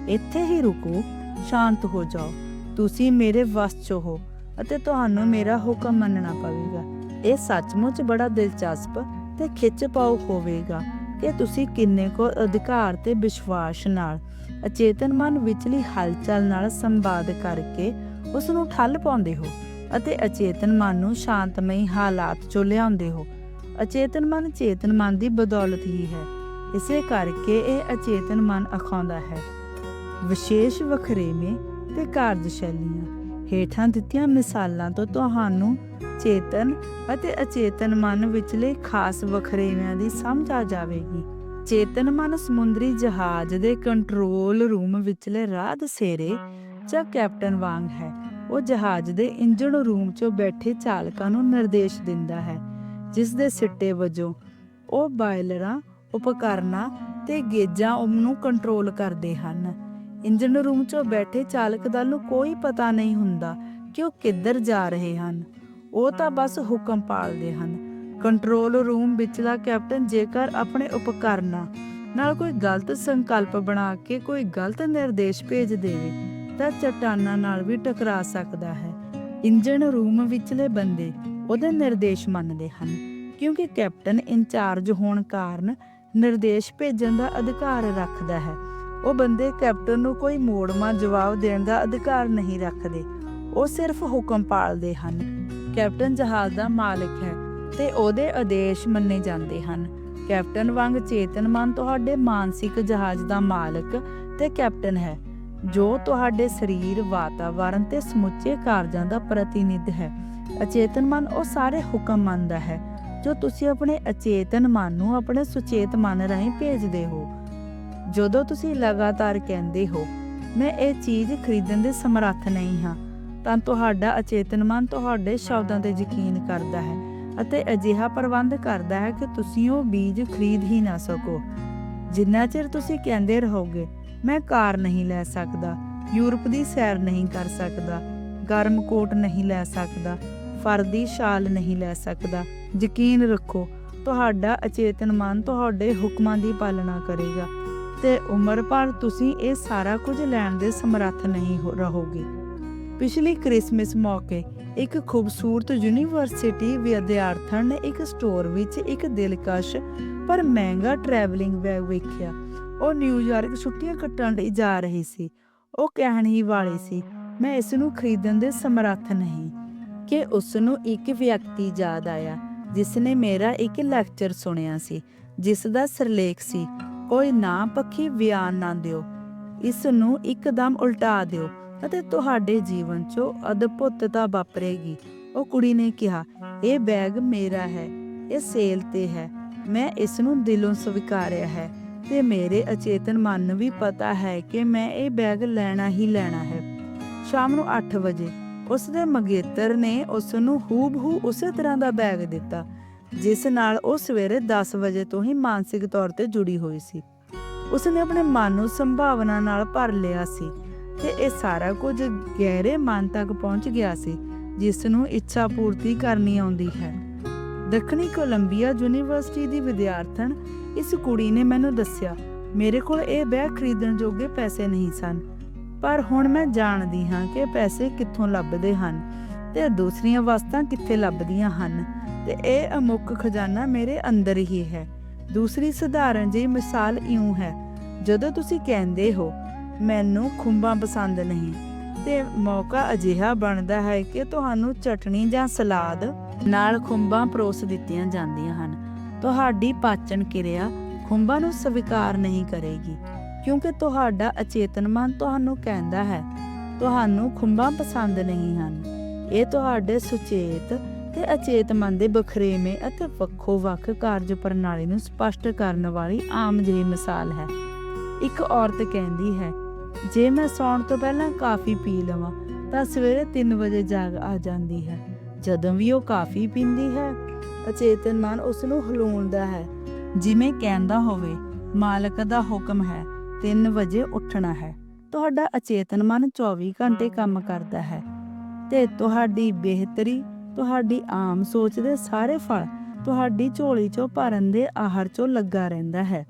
ਇੱਥੇ ਹੀ ਰੁਕੋ, ਸ਼ਾਂਤ ਹੋ ਜਾਓ। ਤੁਸੀਂ ਮੇਰੇ ਵਸ 'ਚ ਹੋ ਅਤੇ ਤੁਹਾਨੂੰ ਮੇਰਾ ਹੁਕਮ ਮੰਨਣਾ ਪਵੇਗਾ। ਇਹ ਸੱਚਮੁੱਚ ਬੜਾ ਦਿਲਚਸਪ ਤੇ ਖਿੱਚ ਪਾਉ ਹੋਵੇਗਾ ਕਿ ਤੁਸੀਂ ਕਿੰਨੇ ਕੋ ਅਧਿਕਾਰ ਤੇ ਵਿਸ਼ਵਾਸ ਨਾਲ ਅਚੇਤਨ ਮਨ ਵਿਚਲੀ ਹਲਚਲ ਨਾਲ ਸੰਵਾਦ ਕਰਕੇ ਉਸ ਨੂੰ ਠੱਲ ਪਾਉਂਦੇ ਹੋ ਅਤੇ ਅਚੇਤਨ ਮਨ ਨੂੰ ਸ਼ਾਂਤਮਈ ਹਾਲਾਤ 'ਚੋਂ ਲਿਆਉਂਦੇ ਹੋ। ਅਚੇਤਨ ਮਨ ਚੇਤਨ ਮਨ ਦੀ ਬਦੌਲਤ ਹੀ ਹੈ। ਇਸੇ ਕਰਕੇ ਇਹ ਅਚੇਤਨ ਮਨ ਅਖਾਉਂਦਾ ਹੈ। ਵਿਸ਼ੇਸ਼ ਵਖਰੇਵੇਂ ਤੇ ਕਾਰਜਸ਼ੈਲੀਆਂ। ਹੇਠਾਂ ਦਿੱਤੀਆਂ ਮਿਸਾਲਾਂ ਤੋਂ ਤੁਹਾਨੂੰ ਚੇਤਨ ਅਤੇ ਅਚੇਤਨ ਮਨ ਵਿਚਲੇ ਖਾਸ ਵਖਰੇਵਿਆਂ ਦੀ ਸਮਝ ਆ ਜਾਵੇਗੀ। ਚੇਤਨ ਮਨ ਸਮੁੰਦਰੀ ਜਹਾਜ਼ ਦੇ ਕੰਟਰੋਲ ਰੂਮ ਵਿਚਲੇ ਰਾਹ ਦਸੇਰੇ ਜਾਂ ਕੈਪਟਨ ਵਾਂਗ ਹੈ। ਉਹ ਜਹਾਜ਼ ਦੇ ਇੰਜਣ ਰੂਮ 'ਚੋਂ ਬੈਠੇ ਚਾਲਕਾਂ ਨੂੰ ਨਿਰਦੇਸ਼ ਦਿੰਦਾ ਹੈ, ਜਿਸ ਦੇ ਸਿੱਟੇ ਵਜੋਂ ਉਹ ਬਾਇਲਰਾਂ, ਉਪਕਰਨਾਂ ਤੇ ਗੇਜਾਂ ਨੂੰ ਕੰਟਰੋਲ ਕਰਦੇ ਹਨ। ਇੰਜਨ ਰੂਮ 'ਚੋਂ ਬੈਠੇ ਚਾਲਕ ਦਲ ਨੂੰ ਕੋਈ ਪਤਾ ਨਹੀਂ ਹੁੰਦਾ ਕਿ ਉਹ ਕਿੱਧਰ ਜਾ ਰਹੇ ਹਨ। ਉਹ ਤਾਂ ਬਸ ਹੁਕਮ ਪਾਲਦੇ ਹਨ। ਕੰਟਰੋਲ ਰੂਮ ਵਿਚਲਾ ਕੈਪਟਨ ਜੇਕਰ ਆਪਣੇ ਉਪਕਰਨਾਂ ਨਾਲ ਕੋਈ ਗਲਤ ਸੰਕਲਪ ਬਣਾ ਕੇ ਕੋਈ ਗਲਤ ਨਿਰਦੇਸ਼ ਭੇਜ ਦੇਵੇ, ਤਾਂ ਚਟਾਨਾਂ ਨਾਲ ਵੀ ਟਕਰਾ ਸਕਦਾ ਹੈ। ਇੰਜਨ ਰੂਮ ਵਿਚਲੇ ਬੰਦੇ ਉਹਦੇ ਨਿਰਦੇਸ਼ ਮੰਨਦੇ ਹਨ, ਕਿਉਂਕਿ ਕੈਪਟਨ ਇੰਚਾਰਜ ਹੋਣ ਕਾਰਨ ਨਿਰਦੇਸ਼ ਭੇਜਣ ਦਾ ਅਧਿਕਾਰ ਰੱਖਦਾ ਹੈ। ਉਹ ਬੰਦੇ ਕੈਪਟਨ ਨੂੰ ਕੋਈ ਮੋੜਮਾ, ਜਵਾਬ ਦੇਣ ਦਾ ਅਧਿਕਾਰ ਨਹੀਂ ਰੱਖਦੇ। ਉਹ ਸਿਰਫ ਹੁਕਮ ਪਾਲਦੇ ਹਨ। ਕੈਪਟਨ ਜਹਾਜ਼ ਦਾ ਮਾਲਕ ਹੈ ਤੇ ਉਹਦੇ ਆਦੇਸ਼ ਮੰਨੇ ਜਾਂਦੇ ਹਨ। ਕੈਪਟਨ ਵਾਂਗ ਚੇਤਨ ਤੁਹਾਡੇ ਮਾਨਸਿਕ ਜਹਾਜ਼ ਦਾ ਮਾਲਕ ਤੇ ਕੈਪਟਨ ਹੈ, ਜੋ ਤੁਹਾਡੇ ਸਰੀਰ ਵਾਤਾਵਰਣ ਤੇ ਸਮੁੱਚੇ ਕਾਰਜਾਂ ਦਾ ਪ੍ਰਤੀਨਿਧ ਹੈ। ਅਚੇਤਨ ਮਨ ਉਹ ਸਾਰੇ ਹੁਕਮ ਮੰਨਦਾ ਹੈ, ਜੋ ਤੁਸੀਂ ਆਪਣੇ ਅਚੇਤਨ ਮਨ ਨੂੰ ਆਪਣੇ ਸੁਚੇਤ ਮਨ ਰਾਹੀਂ ਭੇਜਦੇ ਹੋ। ਜਦੋਂ ਤੁਸੀਂ ਲਗਾਤਾਰ ਕਹਿੰਦੇ ਹੋ, ਮੈਂ ਇਹ ਚੀਜ਼ ਖਰੀਦਣ ਦੇ ਸਮਰੱਥ ਨਹੀਂ ਹਾਂ, ਤਾਂ ਤੁਹਾਡਾ ਅਚੇਤਨ ਮਨ ਤੁਹਾਡੇ ਸ਼ਬਦਾਂ ਤੇ ਯਕੀਨ ਕਰਦਾ ਹੈ ਅਤੇ ਅਜਿਹਾ ਪ੍ਰਬੰਧ ਕਰਦਾ ਹੈ ਕਿ ਤੁਸੀਂ ਉਹ ਬੀਜ ਖਰੀਦ ਹੀ ਨਾ ਸਕੋ। ਜਿੰਨਾ ਚਿਰ ਤੁਸੀਂ ਕਹਿੰਦੇ ਰਹੋਗੇ, ਮੈਂ ਕਾਰ ਨਹੀਂ ਲੈ ਸਕਦਾ, ਯੂਰਪ ਦੀ ਸੈਰ ਨਹੀਂ ਕਰ ਸਕਦਾ, ਗਰਮ ਕੋਟ ਨਹੀਂ ਲੈ ਸਕਦਾ, ਫਰਦੀ ਸ਼ਾਲ ਨਹੀਂ ਲੈ ਸਕਦਾ, ਯਕੀਨ ਰੱਖੋ, ਤੁਹਾਡਾ ਅਚੇਤਨ ਮਨ ਤੁਹਾਡੇ ਹੁਕਮਾਂ ਦੀ ਪਾਲਣਾ ਕਰੇਗਾ। ਤੇ ਉਮਰ ਭਰ ਤੁਸੀਂ ਇਹ ਸਾਰਾ ਕੁਝ ਲੈਣ ਦੇ ਸਮਰੱਥ ਨਹੀਂ ਰਹੋਗੇ। ਪਿਛਲੀ ਕ੍ਰਿਸਮਸ ਮੌਕੇ ਇੱਕ ਖੂਬਸੂਰਤ ਯੂਨੀਵਰਸਿਟੀ ਵਿਦਿਆਰਥਣ ਨੇ ਇੱਕ ਸਟੋਰ ਵਿੱਚ ਇੱਕ ਦਿਲਕਸ਼ ਪਰ ਮਹਿੰਗਾ ਟਰੈਵਲਿੰਗ ਬੈਗ ਵੇਖਿਆ। ਉਹ ਨਿਊਯਾਰਕ ਛੁੱਟੀਆਂ ਕੱਟਣ ਲਈ ਜਾ ਰਹੀ ਸੀ। ਉਹ ਕਹਿਣ ਹੀ ਵਾਲੀ ਸੀ, ਮੈਂ ਇਸ ਨੂੰ ਖਰੀਦਣ ਦੇ ਸਮਰੱਥ ਨਹੀਂ। ਕਿ ਉਸ ਨੂੰ ਇੱਕ ਵਿਅਕਤੀ ਯਾਦ ਆਇਆ, ਜਿਸ ਨੇ ਮੇਰਾ ਇੱਕ ਲੈਕਚਰ ਸੁਣਿਆ ਸੀ, ਜਿਸ ਦਾ ਸਿਰਲੇਖ ਸੀ ਕੋਈ ਨਾ ਪੱਖੀ ਬਿਆਨ ਨਾ ਦਿਓ। ਇਸ ਨੂੰ ਇੱਕਦਮ ਉਲਟਾ ਦਿਓ ਅਤੇ ਤੁਹਾਡੇ ਜੀਵਨ 'ਚੋਂ ਅਦਭੁਤਤਾ ਵਾਪਰੇਗੀ। ਉਹ ਕੁੜੀ ਨੇ ਕਿਹਾ, ਇਹ ਬੈਗ ਮੇਰਾ ਹੈ, ਇਹ ਸੇਲ ਤੇ ਹੈ। ਮੈਂ ਇਸ ਨੂੰ ਦਿਲੋਂ ਸਵੀਕਾਰਿਆ ਹੈ ਤੇ ਮੇਰੇ ਅਚੇਤਨ ਮਨ ਨੂੰ ਵੀ ਪਤਾ ਹੈ ਕਿ ਮੈਂ ਇਹ ਬੈਗ ਲੈਣਾ ਹੀ ਲੈਣਾ ਹੈ। ਸ਼ਾਮ ਨੂੰ 8 ਵਜੇ ਉਸ ਦੇ ਮੰਗੇਤਰ ਨੇ ਉਸ ਨੂੰ ਹੂਬਹੂ ਉਸੇ ਤਰ੍ਹਾਂ ਦਾ ਬੈਗ ਦਿੱਤਾ। ਜਿਸ ਨਾਲ ਉਹ ਸਵੇਰੇ 10 ਵਜੇ ਤੋਂ ਹੀ ਮਾਨਸਿਕ ਤੌਰ ਤੇ ਜੁੜੀ ਹੋਈ ਸੀ। ਉਸ ਆਪਣੇ ਮਨ ਨੂੰ ਸੰਭਾਵਨਾ ਨਾਲ ਭਰ ਲਿਆ ਸੀ ਤੇ ਇਹ ਸਾਰਾ ਕੁਝ ਗਹਿਰੇ ਮਨ ਤੱਕ ਪਹੁੰਚ ਗਿਆ ਸੀ, ਜਿਸ ਨੂੰ ਇੱਛਾ ਪੂਰਤੀ ਕਰਨੀ ਆਉਂਦੀ ਹੈ। ਦੱਖਣੀ ਕੋਲੰਬੀਆ ਯੂਨੀਵਰਸਿਟੀ ਦੀ ਵਿਦਿਆਰਥਣ ਇਸ ਕੁੜੀ ਨੇ ਮੈਨੂੰ ਦੱਸਿਆ, ਮੇਰੇ ਕੋਲ ਇਹ ਬੈਗ ਖਰੀਦਣ ਜੋਗੇ ਪੈਸੇ ਨਹੀਂ ਸਨ, ਪਰ ਹੁਣ ਮੈਂ ਜਾਣਦੀ ਹਾਂ ਕਿ ਪੈਸੇ ਕਿੱਥੋਂ ਲੱਭਦੇ ਹਨ। ਤੇ ਦੂਸਰੀਆਂ ਵਸਤਾਂ ਕਿੱਥੇ ਲੱਭਦੀਆਂ ਹਨ? ਤੇ ਇਹ ਅਮੁੱਕ ਖਜ਼ਾਨਾ ਮੇਰੇ ਅੰਦਰ ਹੀ ਹੈ। ਦੂਸਰੀ ਸਧਾਰਨ ਜਿਹੀ ਮਿਸਾਲ ਇਉਂ ਹੈ, ਜਦੋਂ ਤੁਸੀਂ ਕਹਿੰਦੇ ਹੋ, ਮੈਨੂੰ ਖੁੰਬਾਂ ਪਸੰਦ ਨਹੀਂ। ਤੇ ਮੌਕਾ ਅਜਿਹਾ ਬਣਦਾ ਹੈ ਕਿ ਤੁਹਾਨੂੰ ਚਟਣੀ ਜਾਂ ਸਲਾਦ ਨਾਲ ਖੁੰਬਾਂ ਪਰੋਸ ਦਿੱਤੀਆਂ ਜਾਂਦੀਆਂ ਹਨ। ਤੁਹਾਡੀ ਪਾਚਨ ਕਿਰਿਆ ਖੁੰਬਾਂ ਨੂੰ ਸਵੀਕਾਰ ਨਹੀਂ ਕਰੇਗੀ, ਕਿਉਂਕਿ ਤੁਹਾਡਾ ਅਚੇਤਨ ਮਨ ਤੁਹਾਨੂੰ ਕਹਿੰਦਾ ਹੈ, ਤੁਹਾਨੂੰ ਖੁੰਬਾਂ ਪਸੰਦ ਨਹੀਂ ਹਨ। ਇਹ ਤੁਹਾਡੇ ਸੁਚੇਤ ਤੇ ਅਚੇਤ ਮਨ ਦੇ ਬਖਰੇਵੇਂ ਅਤੇ ਵੱਖੋ ਵੱਖ ਕਾਰਜ ਪ੍ਰਣਾਲੀ ਨੂੰ ਸਪਸ਼ਟ ਕਰਨ ਵਾਲੀ ਆਮ ਜਿਹੀ ਮਿਸਾਲ ਹੈ। ਇੱਕ ਔਰਤ ਕਹਿੰਦੀ ਹੈ, ਜੇ ਮੈਂ ਸੌਣ ਤੋਂ ਪਹਿਲਾਂ ਕਾਫੀ ਪੀ ਲਵਾਂ, ਤਾਂ ਸਵੇਰੇ 3 ਵਜੇ ਜਾਗ ਆ ਜਾਂਦੀ ਹੈ। ਜਦੋਂ ਵੀ ਉਹ ਕਾਫੀ ਪੀਂਦੀ ਹੈ, ਅਚੇਤਨ ਮਨ ਉਸ ਨੂੰ ਹਲਾਉਂਦਾ ਹੈ। ਜਿਵੇਂ ਕਹਿੰਦਾ ਹੋਵੇ, ਮਾਲਕ ਦਾ ਹੁਕਮ ਹੈ 3 ਵਜੇ ਉੱਠਣਾ ਹੈ। ਤੁਹਾਡਾ ਅਚੇਤਨ ਮਨ 24 ਘੰਟੇ ਕੰਮ ਕਰਦਾ ਹੈ। ਤੇ ਤੁਹਾਡੀ ਬਿਹਤਰੀ, ਤੁਹਾਡੀ ਆਮ ਸੋਚ ਦੇ ਸਾਰੇ ਫਲ ਤੁਹਾਡੀ ਝੋਲੀ ਚੋਂ ਭਰਨ ਦੇ ਆਹਰ ਚੋਂ ਲੱਗਾ ਰਹਿੰਦਾ ਹੈ।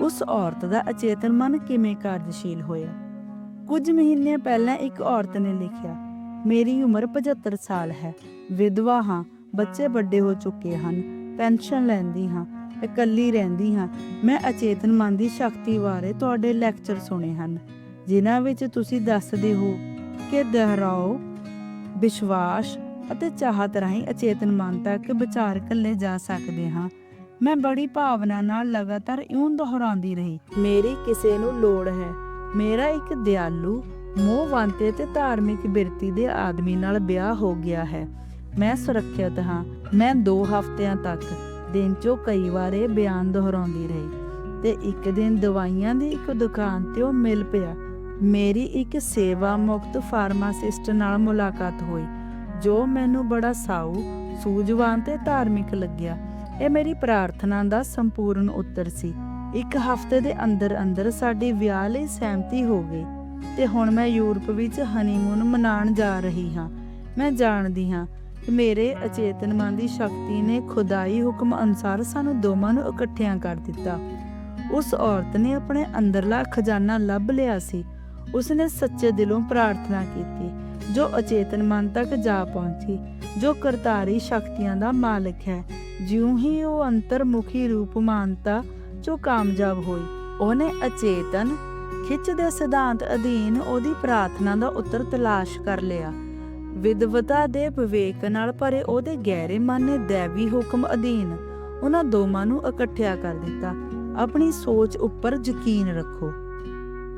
ਉਸ ਔਰਤ ਦਾ ਅਚੇਤਨ ਮਨ ਕਿਵੇਂ ਕਾਰਜਸ਼ੀਲ ਹੋਇਆ? ਕੁਝ ਮਹੀਨੇ ਪਹਿਲਾਂ ਇੱਕ ਔਰਤ ਨੇ ਲਿਖਿਆ, ਮੇਰੀ ਉਮਰ 75 ਸਾਲ ਹੈ, ਵਿਧਵਾ ਹਾਂ, ਬੱਚੇ ਵੱਡੇ ਹੋ ਚੁੱਕੇ ਹਨ, ਪੈਨਸ਼ਨ ਲੈਂਦੀ ਹਾਂ, ਇਕੱਲੀ ਰਹਿੰਦੀ ਹਾਂ। ਮੈਂ ਅਚੇਤਨ ਮਨ ਦੀ ਸ਼ਕਤੀ ਬਾਰੇ ਤੁਹਾਡੇ ਲੈਕਚਰ ਸੁਣੇ ਹਨ, ਜਿਨ੍ਹਾਂ ਵਿੱਚ ਤੁਸੀਂ ਦੱਸਦੇ ਹੋ ਕਿ ਦੁਹਰਾਓ ਵਿਸ਼ਵਾਸ ਅਤੇ ਚਾਹਤ ਰਾਹੀਂ ਅਚੇਤਨ ਮਨ ਤੱਕ ਵਿਚਾਰ ਕੱਲੇ ਜਾ ਸਕਦੇ ਹਾਂ। ਮੈਂ ਬੜੀ ਭਾਵਨਾ ਨਾਲ ਲਗਾਤਾਰ ਇਉਂ ਦੁਹਰਾਉਂਦੀ ਰਹੀ, ਮੇਰੀ ਕਿਸੇ ਨੂੰ ਲੋੜ ਹੈ। ਮੇਰਾ ਇੱਕ ਦਿਆਲੂ, ਮੋਹਵੰਤੇ ਤੇ ਧਾਰਮਿਕ ਬਿਰਤੀ ਦੇ ਆਦਮੀ ਨਾਲ ਵਿਆਹ ਹੋ ਗਿਆ ਹੈ। ਮੈਂ ਸੁਰੱਖਿਅਤ ਹਾਂ। ਮੈਂ 2 ਹਫ਼ਤਿਆਂ ਤੱਕ ਦਿਨ 'ਚੋਂ ਕਈ ਵਾਰ ਬਿਆਨ ਦੁਹਰਾਉਂਦੀ ਰਹੀ। ਤੇ ਇੱਕ ਦਿਨ ਦਵਾਈਆਂ ਦੀ ਇੱਕ ਦੁਕਾਨ ਤੇ ਉਹ ਮਿਲ ਪਿਆ। ਮੇਰੀ ਇੱਕ ਸੇਵਾ ਮੁਕਤ ਫਾਰਮਾਸਿਸਟ ਨਾਲ ਮੁਲਾਕਾਤ ਹੋਈ, ਜੋ ਮੈਨੂੰ ਬੜਾ ਸਾਊ, ਸੂਝਵਾਨ ਤੇ ਧਾਰਮਿਕ ਲੱਗਿਆ। ਇਹ ਮੇਰੀ ਪ੍ਰਾਰਥਨਾ ਦਾ ਸੰਪੂਰਨ ਉੱਤਰ ਸੀ। ਇੱਕ ਹਫ਼ਤੇ ਦੇ ਅੰਦਰ ਅੰਦਰ ਸਾਡੀ ਵਿਆਹ ਲਈ ਸਹਿਮਤੀ ਹੋ ਗਈ ਤੇ ਹੁਣ ਮੈਂ ਯੂਰਪ ਵਿੱਚ ਹਨੀਮੂਨ ਮਨਾਉਣ ਜਾ ਰਹੀ ਹਾਂ। ਮੈਂ ਜਾਣਦੀ ਹਾਂ ਕਿ ਮੇਰੇ ਅਚੇਤਨ ਮਨ ਦੀ ਸ਼ਕਤੀ ਨੇ ਖੁਦਾਈ ਹੁਕਮ ਅਨੁਸਾਰ ਸਾਨੂੰ ਦੋਵਾਂ ਨੂੰ ਇਕੱਠਿਆਂ ਕਰ ਦਿੱਤਾ। ਉਸ ਔਰਤ ਨੇ ਆਪਣੇ ਅੰਦਰਲਾ ਖਜ਼ਾਨਾ ਲੱਭ ਲਿਆ ਸੀ। ਉਸਨੇ ਸੱਚੇ ਦਿਲੋਂ ਪ੍ਰਾਰਥਨਾ ਕੀਤੀ, ਜੋ ਅਚੇਤਨ ਮਨ ਤੱਕ ਜਾ ਪਹੁੰਚੀ, ਜੋ ਕਰਤਾਰੀ ਸ਼ਕਤੀਆਂ ਦਾ ਮਾਲਕ ਹੈ। ਜਿਉਂ ਹੀ ਉਹ ਅੰਤਰਮੁਖੀ ਰੂਪ ਮਾਨਤਾ ਜੋ ਕਾਮਯਾਬ ਹੋਈ, ਉਹਨੇ ਅਚੇਤਨ ਖਿੱਚ ਦੇ ਸਿਧਾਂਤ ਅਧੀਨ ਉਹਦੀ ਪ੍ਰਾਰਥਨਾ ਦਾ ਉੱਤਰ ਤਲਾਸ਼ ਕਰ ਲਿਆ। ਵਿਦਵਤਾ ਦੇ ਵਿਵੇਕ ਨਾਲ ਭਰੇ ਉਹਦੇ ਗਹਿਰੇ ਮਨ ਨੇ ਦੇਵੀ ਹੁਕਮ ਅਧੀਨ ਉਹਨਾਂ ਦੋਵਾਂ ਨੂੰ ਇਕੱਠਿਆ ਕਰ ਦਿੱਤਾ। ਆਪਣੀ ਸੋਚ ਉੱਪਰ ਯਕੀਨ ਰੱਖੋ।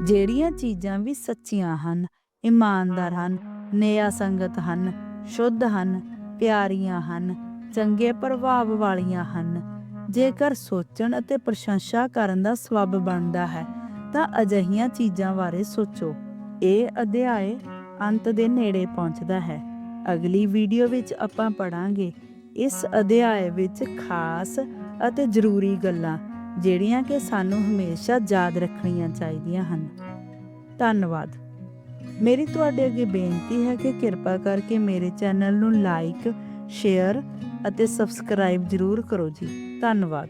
ਜਿਹੜੀਆਂ ਚੀਜ਼ਾਂ ਵੀ ਸੱਚੀਆਂ ਹਨ, ਇਮਾਨਦਾਰ ਹਨ, ਨਿਆ ਸੰਗਤ ਹਨ, ਸ਼ੁੱਧ ਹਨ, ਪਿਆਰੀਆਂ ਹਨ, ਚੰਗੇ ਪ੍ਰਭਾਵ ਵਾਲੀਆਂ ਹਨ। ਜੇਕਰ ਸੋਚਣ ਅਤੇ ਪ੍ਰਸ਼ੰਸਾ ਕਰਨ ਦਾ ਸਬਬ ਬਣਦਾ ਹੈ, ਤਾਂ ਅਜਿਹੀਆਂ ਚੀਜ਼ਾਂ ਬਾਰੇ ਸੋਚੋ। ਇਹ ਅਧਿਆਏ ਅੰਤ ਦੇ ਨੇੜੇ ਪਹੁੰਚਦਾ ਹੈ। ਅਗਲੀ ਵੀਡੀਓ ਵਿੱਚ ਆਪਾਂ ਪੜਾਂਗੇ ਇਸ ਅਧਿਆਇ ਵਿੱਚ ਖਾਸ ਅਤੇ ਜ਼ਰੂਰੀ ਗੱਲਾਂ। ਜਿਹੜੀਆਂ ਕਿ ਸਾਨੂੰ ਹਮੇਸ਼ਾ ਯਾਦ ਰੱਖਣੀਆਂ ਚਾਹੀਦੀਆਂ ਹਨ। ਧੰਨਵਾਦ। ਮੇਰੀ ਤੁਹਾਡੇ ਅੱਗੇ ਬੇਨਤੀ ਹੈ ਕਿ ਕਿਰਪਾ ਕਰਕੇ ਮੇਰੇ ਚੈਨਲ ਨੂੰ ਲਾਈਕ, ਸ਼ੇਅਰ ਅਤੇ ਸਬਸਕ੍ਰਾਈਬ ਜ਼ਰੂਰ ਕਰੋ ਜੀ। ਧੰਨਵਾਦ।